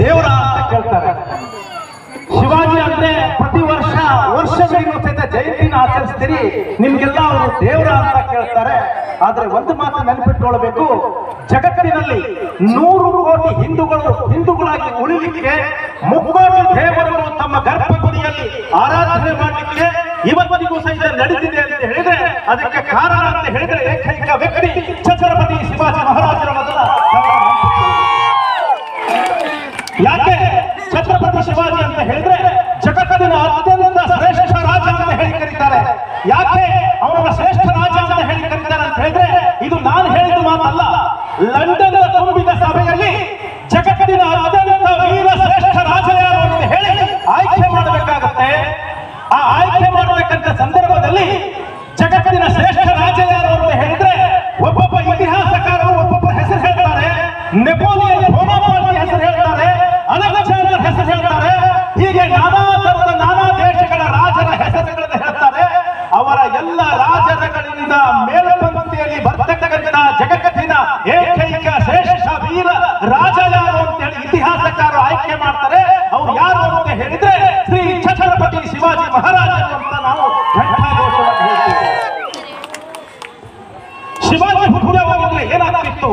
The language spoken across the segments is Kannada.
ದೇವರ ಅಂತ ಕೇಳ್ತಾರೆ. ಶಿವಾಜಿ ಅಂದ್ರೆ ಪ್ರತಿ ವರ್ಷ ವರ್ಷದ ಜಯಂತಿನ ಆಚರಿಸ್ತೀರಿ. ನಿಮ್ಗೆಲ್ಲ ಅವರು ದೇವರ ಅಂತ ಕೇಳ್ತಾರೆ. ಆದ್ರೆ ಒಂದು ಮಾತು ನೆನಪಿಟ್ಕೊಳ್ಬೇಕು. ಜಗತ್ತಿನಲ್ಲಿ ನೂರು ಕೋಟಿ ಹಿಂದೂಗಳು ಹಿಂದೂಗಳಾಗಿ ಉಳಿಲಿಕ್ಕೆ ಮುಕ್ಕೋಟಿ ದೇವರುಗಳು ತಮ್ಮ ಗರ್ಭಗುಡಿಯಲ್ಲಿ ಆರಾಧನೆ ಮಾಡಲಿಕ್ಕೆ ಇವತ್ತಿಗೂ ಸಹಿತ ನಡೆದಿದೆ ಅಂತ ಹೇಳಿದ್ರೆ, ಅದಕ್ಕೆ ಕಾರಣ ಅಂತ ಹೇಳಿದ್ರೆ ಏಕೈಕ ವ್ಯಕ್ತಿ ಛತ್ರಪತಿ ಶಿವಾಜಿ ಮಹಾರಾಜರ ಮೊದಲ ಛತ್ರಪತಿ ಶಿವಾಜಿ ಅಂತ ಹೇಳಿದ್ರೆ ಜಗತ್ತಿನ ಅತ್ಯಂತ ಶ್ರೇಷ್ಠ ರಾಜ ಅಂತ ಹೇಳಿ ಕರೀತಾರೆ. ಯಾಕೆ? ಅವರ ಶ್ರೇಷ್ಠ ರಾಜ ಅಂತ ಹೇಳಿ ಕರೀತಾರೆ ಅಂತ ಹೇಳಿದ್ರೆ ಇದು ನಾನು ಹೇಳಿದ ಮಾತಲ್ಲ. ಲಂಡನ್ ತುಂಬಿದ ಸಭೆಯಲ್ಲಿ ಜಗತ್ತಿನ ಅತ್ಯಂತ ವೀರ ಶ್ರೇಷ್ಠ ರಾಜ ಯಾರು ಅಂತ ಹೇಳಿ ಆಯ್ಕೆ ಮಾಡಬೇಕಾಗುತ್ತೆ. ಆ ಆಯ್ಕೆ ಮಾಡಬೇಕಂತ ಸಂದರ್ಭದಲ್ಲಿ ಜಗತ್ತಿನ ಶ್ರೇಷ್ಠ ರಾಜ ಯಾರು ಅಂತ ಹೇಳಿದ್ರೆ ಒಬ್ಬೊಬ್ಬ ಇತಿಹಾಸಕಾರರು ಒಬ್ಬೊಬ್ಬ ಹೆಸರು ಹೇಳ್ತಾರೆ. ನೆಪೋಲಿಯನ್ ಶಿವಾಜಿ ಹುಟ್ಟೆ ಹೋಗಿದ್ರೆ ಏನಾಗ್ತಿತ್ತು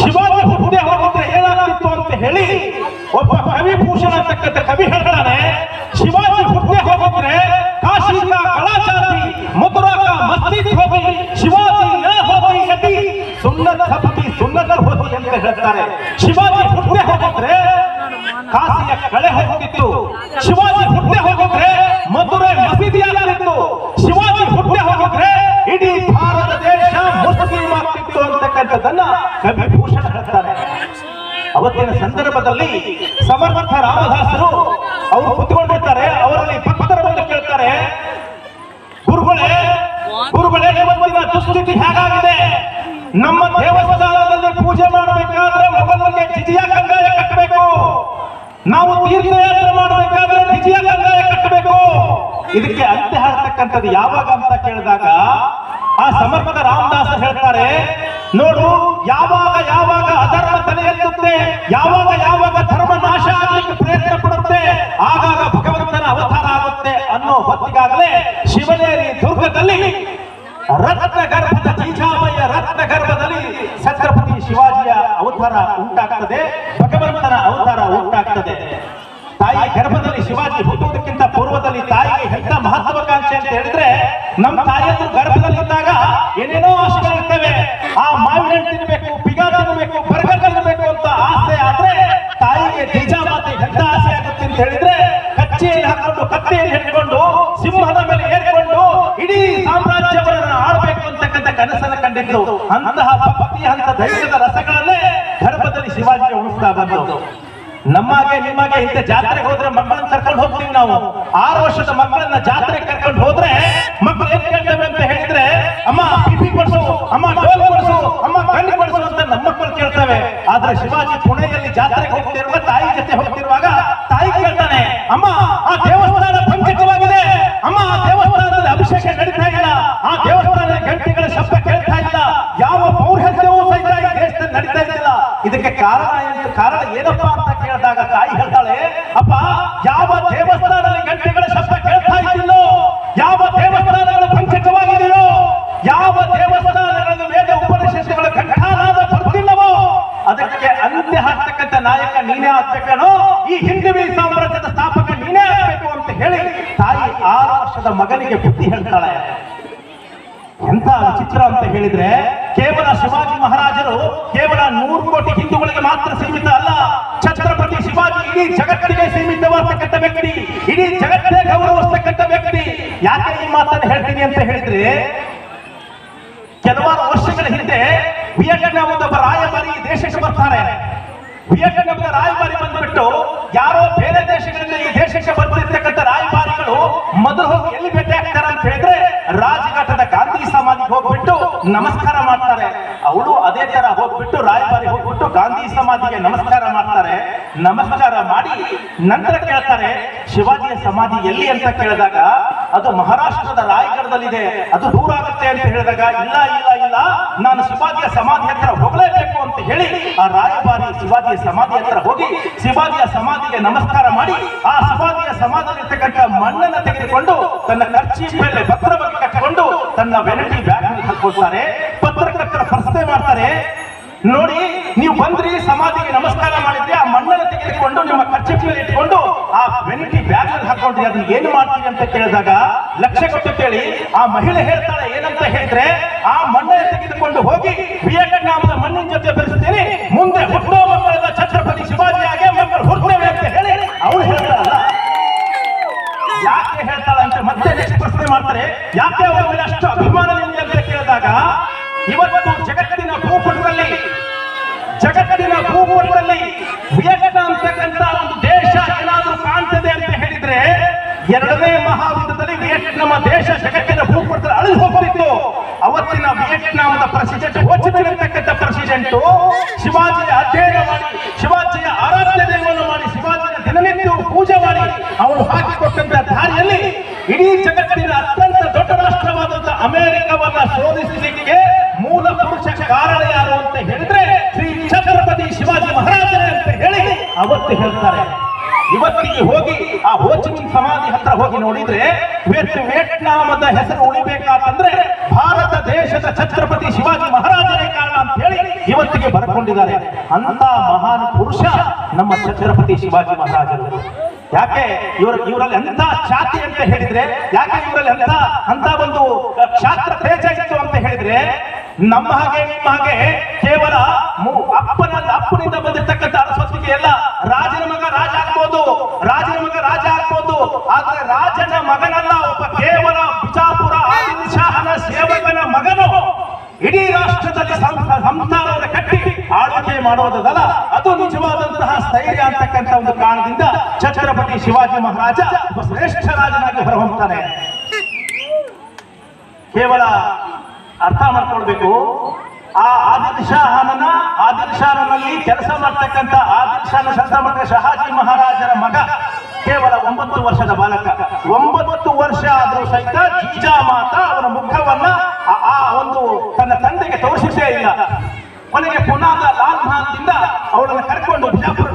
ಶಿವಾಜಿ ಹುಟ್ಟೆ ಹೋಗಿದ್ರೆ ಏನಾಗ್ತಿತ್ತು ಅಂತ ಹೇಳಿ ಒಬ್ಬ ಕವಿಭೂಷಣ ಅಂತಕ್ಕಂಥ ಕವಿ ಹೇಳ್ತಾನೆ ಶಿವಾಜಿ ಹುಟ್ಟೆ ಹೋಗಿದ್ರೆ ಕಾಶಿ ಕಾ ಕಳಾಚಾರಿ ಮಥುರಾ ಕಾ ಮಸ್ಜಿದ್ ಹೋಗಿ ಶಿವಾಜಿ ನ ಹೋಗಿ ಗತಿ ಸುನ್ನತ ಹಬ್ಬಿ ಸುನ್ನತರ್ ಹೋಗಿ ಅಂತ ಹೇಳ್ತಾರೆ ಶಿವಾಜಿ ಹುಟ್ಟೆ ಹೋಗಿದ್ರೆ ಕಾಶಿಯ ಕಳೆ ಹೋಗುತ್ತಿತ್ತು ಶಿವಾಜಿ ಹುಟ್ಟೆ ಹೋಗಿದ್ರೆ ಮಧುರೆ ಮಸೀದಿ ಆಗ್ತಿತ್ತು ಶಿವಾಜಿ ಹುಟ್ಟೆ ಹೋಗಿದ್ರೆ ಇಡೀ ಭಾರತ ದೇಶ ಆಗ್ತಿತ್ತು ಅಂತಕ್ಕಂಥದ್ದನ್ನ ಕವಿಭೂಷಣ ಹೇಳ್ತಾರೆ. ಅವತ್ತಿನ ಸಂದರ್ಭದಲ್ಲಿ ಸಮರ್ಥ ರಾಮದಾಸರು ಅವರು ಕುತ್ಕೊಂಡಿರ್ತಾರೆ, ಅವರಲ್ಲಿ ಭಕ್ತರ ಕೇಳ್ತಾರೆ, ಗುರುಗಳೇ ಗುರುಗಳೇ ಇವತ್ತಿನ ದುಸ್ಥಿತಿ ಹೇಗಾಗಿದೆ? ನಮ್ಮ ದೇವಸ್ಥಾನದಲ್ಲಿ ಪೂಜೆ ಮಾಡಬೇಕಾದ್ರೆ ಮೊದಲಿಗೆ ಜಿಜಿಯ ಕಂದಾಯ ಕಟ್ಟಬೇಕು. ನಾವು ತೀರ್ಥಯಾತ್ರೆ ಮಾಡಬೇಕಾದ್ರೆ ಜಿಜಿಯ ಕಂದಾಯ ಕಟ್ಟಬೇಕು. ಇದಕ್ಕೆ ಅಂತ್ಯ ಹಾಕ್ತಕ್ಕಂಥದ್ದು ಯಾವಾಗ ಅಂತ ಕೇಳಿದಾಗ ಆ ಸಮರ್ಪಕ ರಾಮದಾಸ ಹೇಳ್ತಾರೆ, ನೋಡು, ಯಾವಾಗ ಯಾವಾಗ ಅಧರ್ಮ ತಲೆ ಯಾವಾಗ ಯಾವಾಗ ಧರ್ಮ ನಾಶ ಆಗಲಿಕ್ಕೆ ಪ್ರಯತ್ನ ಪಡುತ್ತೆ, ಆಗಾಗ ಭಗವಂತನ ಅವತಾರ ಆಗುತ್ತೆ ಅನ್ನೋ ಹೊತ್ತಿಗಾಗಲೇ ಶಿವನೇರಿ ದುರ್ಗದಲ್ಲಿ ರತ್ನ ಗರ್ಭದ ಜೀಜಾಮಯ್ಯ ರತ್ನ ಗರ್ಭದಲ್ಲಿ ಛತ್ರಪತಿ ಶಿವಾಜಿಯ ಅವತಾರ ಉಂಟಾಗ್ತದೆ, ಭಗವಂತನ ಅವತಾರ ಉಂಟಾಗ್ತದೆ. ತಾಯಿ ಗರ್ಭದಲ್ಲಿ ಶಿವಾಜಿ ಹುಟ್ಟುವುದಕ್ಕಿಂತ ಪೂರ್ವದಲ್ಲಿ ತಾಯಿಗೆ ಎಂತ ಮಹತ್ವಾಕಾಂಕ್ಷೆ ಅಂತ ಹೇಳಿದ್ರೆ, ನಮ್ಮ ತಾಯಿಯನ್ನು ಆಸೆಗಳಿರ್ತವೆ ಆ ಮಾವಿನ ತಿನ್ನಬೇಕು, ಪಿಗ ತಿನ್ನಬೇಕು ಬರ್ಗರ್ ತಿನ್ನಬೇಕು ಅಂತ ಆಸೆ ಆದ್ರೆ ತಾಯಿಗೆ ಜೀಜಾಮಾತೆ ಎಂತ ಆಸೆ ಆಗುತ್ತೆ ಅಂತ ಹೇಳಿದ್ರೆ ಕಚ್ಚೆಯಲ್ಲಿ ಹಾಕೊಂಡು ಕತ್ತೆಯಲ್ಲಿ ಹಿಡ್ಕೊಂಡು ಸಿಂಹದ ಮೇಲೆ ಏರ್ಕೊಂಡು ಇಡೀ ಸಾಮ್ರಾಜ್ಯವನ್ನ ಆಡ್ಬೇಕು ಅಂತಕ್ಕಂಥ ಕನಸನ್ನ ಕಂಡಿದ್ದು ಅಂತಹ ಭಕ್ತಿ ಅಂತ ಧೈರ್ಯದ ರಸಗಳಲ್ಲೇ ಗರ್ಭದಲ್ಲಿ ಶಿವಾಜಿ ಉಳಿಸ್ತಾ ಬಂದದ್ದು ನಮ್ಮಾಗೆ ನಿಮಗೆ ಹಿಂದೆ ಜಾತ್ರೆಗೆ ಹೋದ್ರೆ ಮಕ್ಕಳನ್ನ ಕರ್ಕೊಂಡು ಹೋಗ್ತೀವಿ ನಾವು. ಆರು ವರ್ಷದ ಮಕ್ಕಳನ್ನ ಜಾತ್ರೆಗೆ ಕರ್ಕೊಂಡು ಹೋದ್ರೆ ಜಾತ್ರೆಗೆ ಹೋಗ್ತಿರುವ ತಾಯಿ ಜೊತೆ ಹೋಗ್ತಿರುವಾಗ ತಾಯಿ ಕೇಳ್ತಾನೆ, ಅಮ್ಮ, ಆ ದೇವಸ್ಥಾನ ಪಂಚಕವಾಗಿದೆ ಅಮ್ಮ, ಆ ದೇವಸ್ಥಾನದಲ್ಲಿ ಅಭಿಷೇಕ ನಡೀತಾ ಇಲ್ಲ. ಆ ದೇವಸ್ಥಾನದ ಗಂಟೆಗಳ ಶಬ್ದ ಕೇಳ್ತಾ ಇಲ್ಲ. ಯಾವ ಪೌರ್ಹತ್ಯವೂ ಸಹಿತ ಈ ದೇಶದಲ್ಲಿ ನಡೀತಾ ಇಲ್ಲ ಇದಕ್ಕೆ ಕಾರಣ ಕಾರಣ ಏನಪ್ಪಾ ಅಂತ ಕೇಳಿದಾಗ ತಾಯಿ ಆರು ಮಗನಿಗೆ ಬುದ್ಧಿ ಹೇಳ್ತಾಳೆ. ಎಂತ ವಿಚಿತ್ರ ಅಂತ ಹೇಳಿದ್ರೆ ಕೇವಲ ಶಿವಾಜಿ ಮಹಾರಾಜರು ಕೇವಲ ನೂರು ಕೋಟಿ ಹಿಂದೂಗಳಿಗೆ ಮಾತ್ರ ಸೀಮಿತ ಅಲ್ಲ. ಛತ್ರಪತಿ ಶಿವಾಜಿ ಇಡೀ ಜಗತ್ತಿಗೆ ಸೀಮಿತವಾಗ್ತಕ್ಕಂಥ ವ್ಯಕ್ತಿ, ಇಡೀ ಜಗತ್ತೇ ಗೌರವಿಸ್ತಕ್ಕಂಥ ವ್ಯಕ್ತಿ. ಯಾಕೆ ಈ ಮಾತನ್ನು ಹೇಳ್ತೀನಿ ಅಂತ ಹೇಳಿದ್ರೆ, ಕೆಲವಾರು ವರ್ಷಗಳ ಹಿಂದೆ ವಿಯೆಟ್ನಾಂದ ಒಬ್ಬ ರಾಯಭಾರಿ ದೇಶಕ್ಕೆ ಬರ್ತಾರೆ ವಿಯೆಟ್ನಾಂದ ರಾಯಭಾರಿ ಬಂದ್ಬಿಟ್ಟು ಯಾರೋ ಬೇರೆ ದೇಶಗಳಿಂದ ಈ ದೇಶಕ್ಕೆ ಬರ್ತಿರ್ತಕ್ಕಂಥ ರಾಯಭಾರಿಗಳು ಮೊದಲು ಹೋಗಿ ಎಲ್ಲಿ ಭೇಟಿ ಆಗ್ತಾರೆ ಅಂತ ಹೇಳಿದ್ರೆ ರಾಜಘಾಟದ ಗಾಂಧಿ ಹೋಗ್ಬಿಟ್ಟು ನಮಸ್ಕಾರ ಮಾಡ್ತಾರೆ. ಅವಳು ಅದೇ ತರ ಹೋಗ್ಬಿಟ್ಟು ರಾಯಭಾರಿ ಹೋಗ್ಬಿಟ್ಟು ಗಾಂಧಿ ಸಮಾಧಿಗೆ ನಮಸ್ಕಾರ ಮಾಡ್ತಾರೆ. ನಮಸ್ಕಾರ ಮಾಡಿ ನಂತರ ಕೇಳ್ತಾರೆ, ಶಿವಾಜಿಯ ಸಮಾಧಿ ಎಲ್ಲಿ ಅಂತ ಕೇಳಿದಾಗ, ಅದು ಮಹಾರಾಷ್ಟ್ರದ ರಾಯಗಢದಲ್ಲಿದೆ ಅದು ದೂರ ಆಗುತ್ತೆ ಅಂತ ಹೇಳಿದಾಗ, ಇಲ್ಲ ಇಲ್ಲ ಇಲ್ಲ, ನಾನು ಶಿವಾಜಿಯ ಸಮಾಧಿ ಹತ್ರ ಹೋಗಲೇಬೇಕು ಅಂತ ಹೇಳಿ ಆ ರಾಯಭಾರಿ ಶಿವಾಜಿಯ ಸಮಾಧಿ ಹತ್ರ ಹೋಗಿ ಶಿವಾಜಿಯ ಸಮಾಧಿಗೆ ನಮಸ್ಕಾರ ಮಾಡಿ, ಆ ಶಿವಾಜಿಯ ಸಮಾಧಿಯಲ್ಲಿರ್ತಕ್ಕಂಥ ಮಣ್ಣನ್ನ ತೆಗೆದುಕೊಂಡು ತನ್ನ ಖರ್ಚಿ ಮೇಲೆ ಪತ್ರವನ್ನು ಕಟ್ಟಿಕೊಂಡು ತನ್ನ ವೆನಟಿ ಹಾಕೊಳ್ತಾರೆ ಪತ್ರಕರ್ತರ ಪ್ರಶ್ನೆ ಮಾಡ್ತಾರೆ. ನೋಡಿ, ನೀವು ಬಂದ್ರಿ, ಸಮಾಧಿಗೆ ನಮಸ್ಕಾರ ಮಾಡಿದ್ರೆ ಆ ಮಣ್ಣನ್ನು ತೆಗೆದುಕೊಂಡು ನಿಮ್ಮ ಖರ್ಚಿ ಮೇಲೆ ಇಟ್ಕೊಂಡು ಆ ವೆನಿಟಿ ಬ್ಯಾಗ್ ಅಲ್ಲಿ ಹಾಕೊಂಡ್ರಿ, ಅದನ್ನ ಏನು ಮಾಡ್ತೀವಿ ಅಂತ ಕೇಳಿದಾಗ ಲಕ್ಷ ಕೊಟ್ಟು ಕೇಳಿ, ಆ ಮಹಿಳೆ ಹೇಳ್ತಾಳೆ ಏನಂತ ಹೇಳಿದ್ರೆ, ಆ ಮಣ್ಣನ್ನು ತೆಗೆದುಕೊಂಡು ಹೋಗಿ ವಿಯಟ್ನಾಮದ ಮಣ್ಣಿನ ಜೊತೆ ಬೆರೆಸ್ತೀನಿ, ಮುಂದೆ ಹುಟ್ಟುವ ಮಕ್ಕಳ ಛತ್ರಪತಿ ಶಿವಾಜಿ ಹಾಗೆ ಮಕ್ಕಳು ಹುಡ್ತೇವೆ ಅಂತ ಹೇಳಿ ಅವಳು ಹೇಳ್ತಾರೆ ಮತ್ತೆ ನೆಕ್ಸ್ಟ್ ಪ್ರಶ್ನೆ ಮಾಡ್ತಾರೆ, ಯಾಕೆ ಅವರ ಮೇಲೆ ಅಷ್ಟು ಅಭಿಮಾನ ನಿಮಗೆ ಅಂತ ಕೇಳಿದಾಗ, ಇವತ್ತು ಜಗತ್ತಿನ ಭೂಪಟದಲ್ಲಿ ಜಗತ್ತಿನ ಭೂಪಟದಲ್ಲಿ ವಿಯೆಟ್ನಾಂ ಅಂತಕ್ಕಂತ ಒಂದು ದೇಶ ಏನಾದ್ರೂ ಕಾಣ್ತದೆ ಅಂತ ಹೇಳಿದ್ರೆ, ಎರಡನೇ ಮಹಾಯುದ್ಧದಲ್ಲಿ ನಮ್ಮ ದೇಶ ಜಗತ್ತಿನ ಭೂಪಟದಲ್ಲಿ ಅಳಿದು ಹೋಗ್ತಿತ್ತು. ಅವತ್ತಿನ ವಿಯೆಟ್ನಾಮದ ಪ್ರೆಸಿಡೆಂಟ್ ಹೋಚಿಮಿರ್ತಕ್ಕಂಥ ಪ್ರೆಸಿಡೆಂಟ್ ಶಿವಾಜಿಯ ಅಧ್ಯಯನ ಮಾಡಿ, ಶಿವಾಜಿಯ ಆರಾಧ್ಯ ದೇವವನ್ನು ಮಾಡಿ, ಶಿವಾಜಿಯ ದಿನನಿತ್ಯ ಪೂಜೆ ಮಾಡಿ, ಅವರು ಹಾಕಿಕೊಟ್ಟಂತ ದಾರಿಯಲ್ಲಿ ಇಡೀ ಜಗತ್ತಿನ ಅತ್ಯಂತ ದೊಡ್ಡ ರಾಷ್ಟ್ರವಾದಂತಹ ಅಮೆರಿಕವನ್ನ ಶೋಧಿಸಲಿಕ್ಕೆ ಮೂಲ ಪುರುಷ ಕಾರಣ ಯಾರು ಅಂತ ಹೇಳಿದ್ರೆ ಶ್ರೀ ಛತ್ರಪತಿ ಶಿವಾಜಿ ಮಹಾರಾಜರೇ ಅಂತ ಹೇಳಿ ಅವತ್ತು ಹೇಳ್ತಾರೆ. ಇವತ್ತಿಗೆ ಹೋಗಿ ಆ ಹೋಚಿಮಿನ್ ಸಮಾಧಿ ಹತ್ರ ಹೋಗಿ ನೋಡಿದ್ರೆ ವಿಯೆಟ್ ವಿಯೆಟ್ನಾಮದ ಹೆಸರು ಉಳಿಬೇಕಾತಂದ್ರೆ ಭಾರತ ದೇಶದ ಛತ್ರಪತಿ ಶಿವಾಜಿ ಮಹಾರಾಜರೇ ಕಾರಣ ಅಂತ ಹೇಳಿ ಇವತ್ತಿಗೆ ಬರ್ಕೊಂಡಿದ್ದಾರೆ. ಅಂತ ಮಹಾನ್ ಪುರುಷ ನಮ್ಮ ಛತ್ರಪತಿ ಶಿವಾಜಿ ಮಹಾರಾಜರು. ಯಾಕೆ ಇವರು ಇವರಲ್ಲಿ ಅಂತ ಛಾತಿ ಅಂತ ಹೇಳಿದ್ರೆ, ಯಾಕೆ ಇವರಲ್ಲಿ ಅಂತ ಅಂತ ಒಂದು ಕ್ಷಾತ್ರ ತೇಜ ಇತ್ತು ಅಂತ ಹೇಳಿದ್ರೆ, ನಮ್ಮ ಹಾಗೆ ನಿಮ್ಮ ಹಾಗೆ ಕೇವಲ ಅಪ್ಪನ ಅಪ್ಪನಿಂದ ಬಂದಿರ್ತಕ್ಕಂಥ ಅರಸೊತ್ತಿಗೆ ಎಲ್ಲ ರಾಜನ ಮಗ ರಾಜ ಆಗ್ಬೋದು, ರಾಜನ ಮಗ ರಾಜ ಆಗ್ಬೋದು, ಆದ್ರೆ ರಾಜನ ಮಗನಲ್ಲ, ಒಬ್ಬ ಕೇವಲ ಬಿಜಾಪುರ ಆದಿಲ್ ಶಾಹನ ಸೇವಕನ ಮಗನು. ಇಡೀ ರಾಷ್ಟ್ರದಲ್ಲಿ ಸಂಸಾರದ ಕಟ್ಟಿ ಆಳ್ವಿಕೆ ಮಾಡೋದಲ್ಲ ಅದು ನಿಜವಾದಂತಹ ಸ್ಥೈರ್ಯ ಅಂತಕ್ಕಂಥ ಒಂದು ಕಾರಣದಿಂದ ಛತ್ರಪತಿ ಶಿವಾಜಿ ಮಹಾರಾಜ ಶ್ರೇಷ್ಠ ರಾಜನಾಗಿ ಹೊರಹೊಮ್ತಾನೆ. ಕೇವಲ ಅರ್ಥ ಮಾಡ್ಕೊಳ್ಬೇಕು. ಆ ಆದಿಲ್ ಶಾಹನ ಆದಿಲ್ ಶಾಹನಲ್ಲಿ ಕೆಲಸ ಮಾಡ್ತಕ್ಕಂತ ಆದಿಲ್ ಶಾಹನ ಕೆಲಸ ಮಾಡಿದ ಶಹಾಜಿ ಮಹಾರಾಜರ ಮಗ, ಕೇವಲ ಒಂಬತ್ತು ವರ್ಷದ ಬಾಲಕ. ಒಂಬತ್ತು ವರ್ಷ ಆದರೂ ಸಹಿತ ಜೀಜಾ ಮಾತ ಅವನ ಮುಖವನ್ನ ಆ- ಒಂದು ತನ್ನ ತಂದೆಗೆ ತೋರಿಸೇ ಇಲ್ಲ. ಕೊನೆಗೆ ಪುನಾದ ಲಾಲ್ ಮಹಾದಿಂದ ಅವಳನ್ನು ಕರ್ಕೊಂಡು ಬಿಜಾಪುರಕ್ಕೆ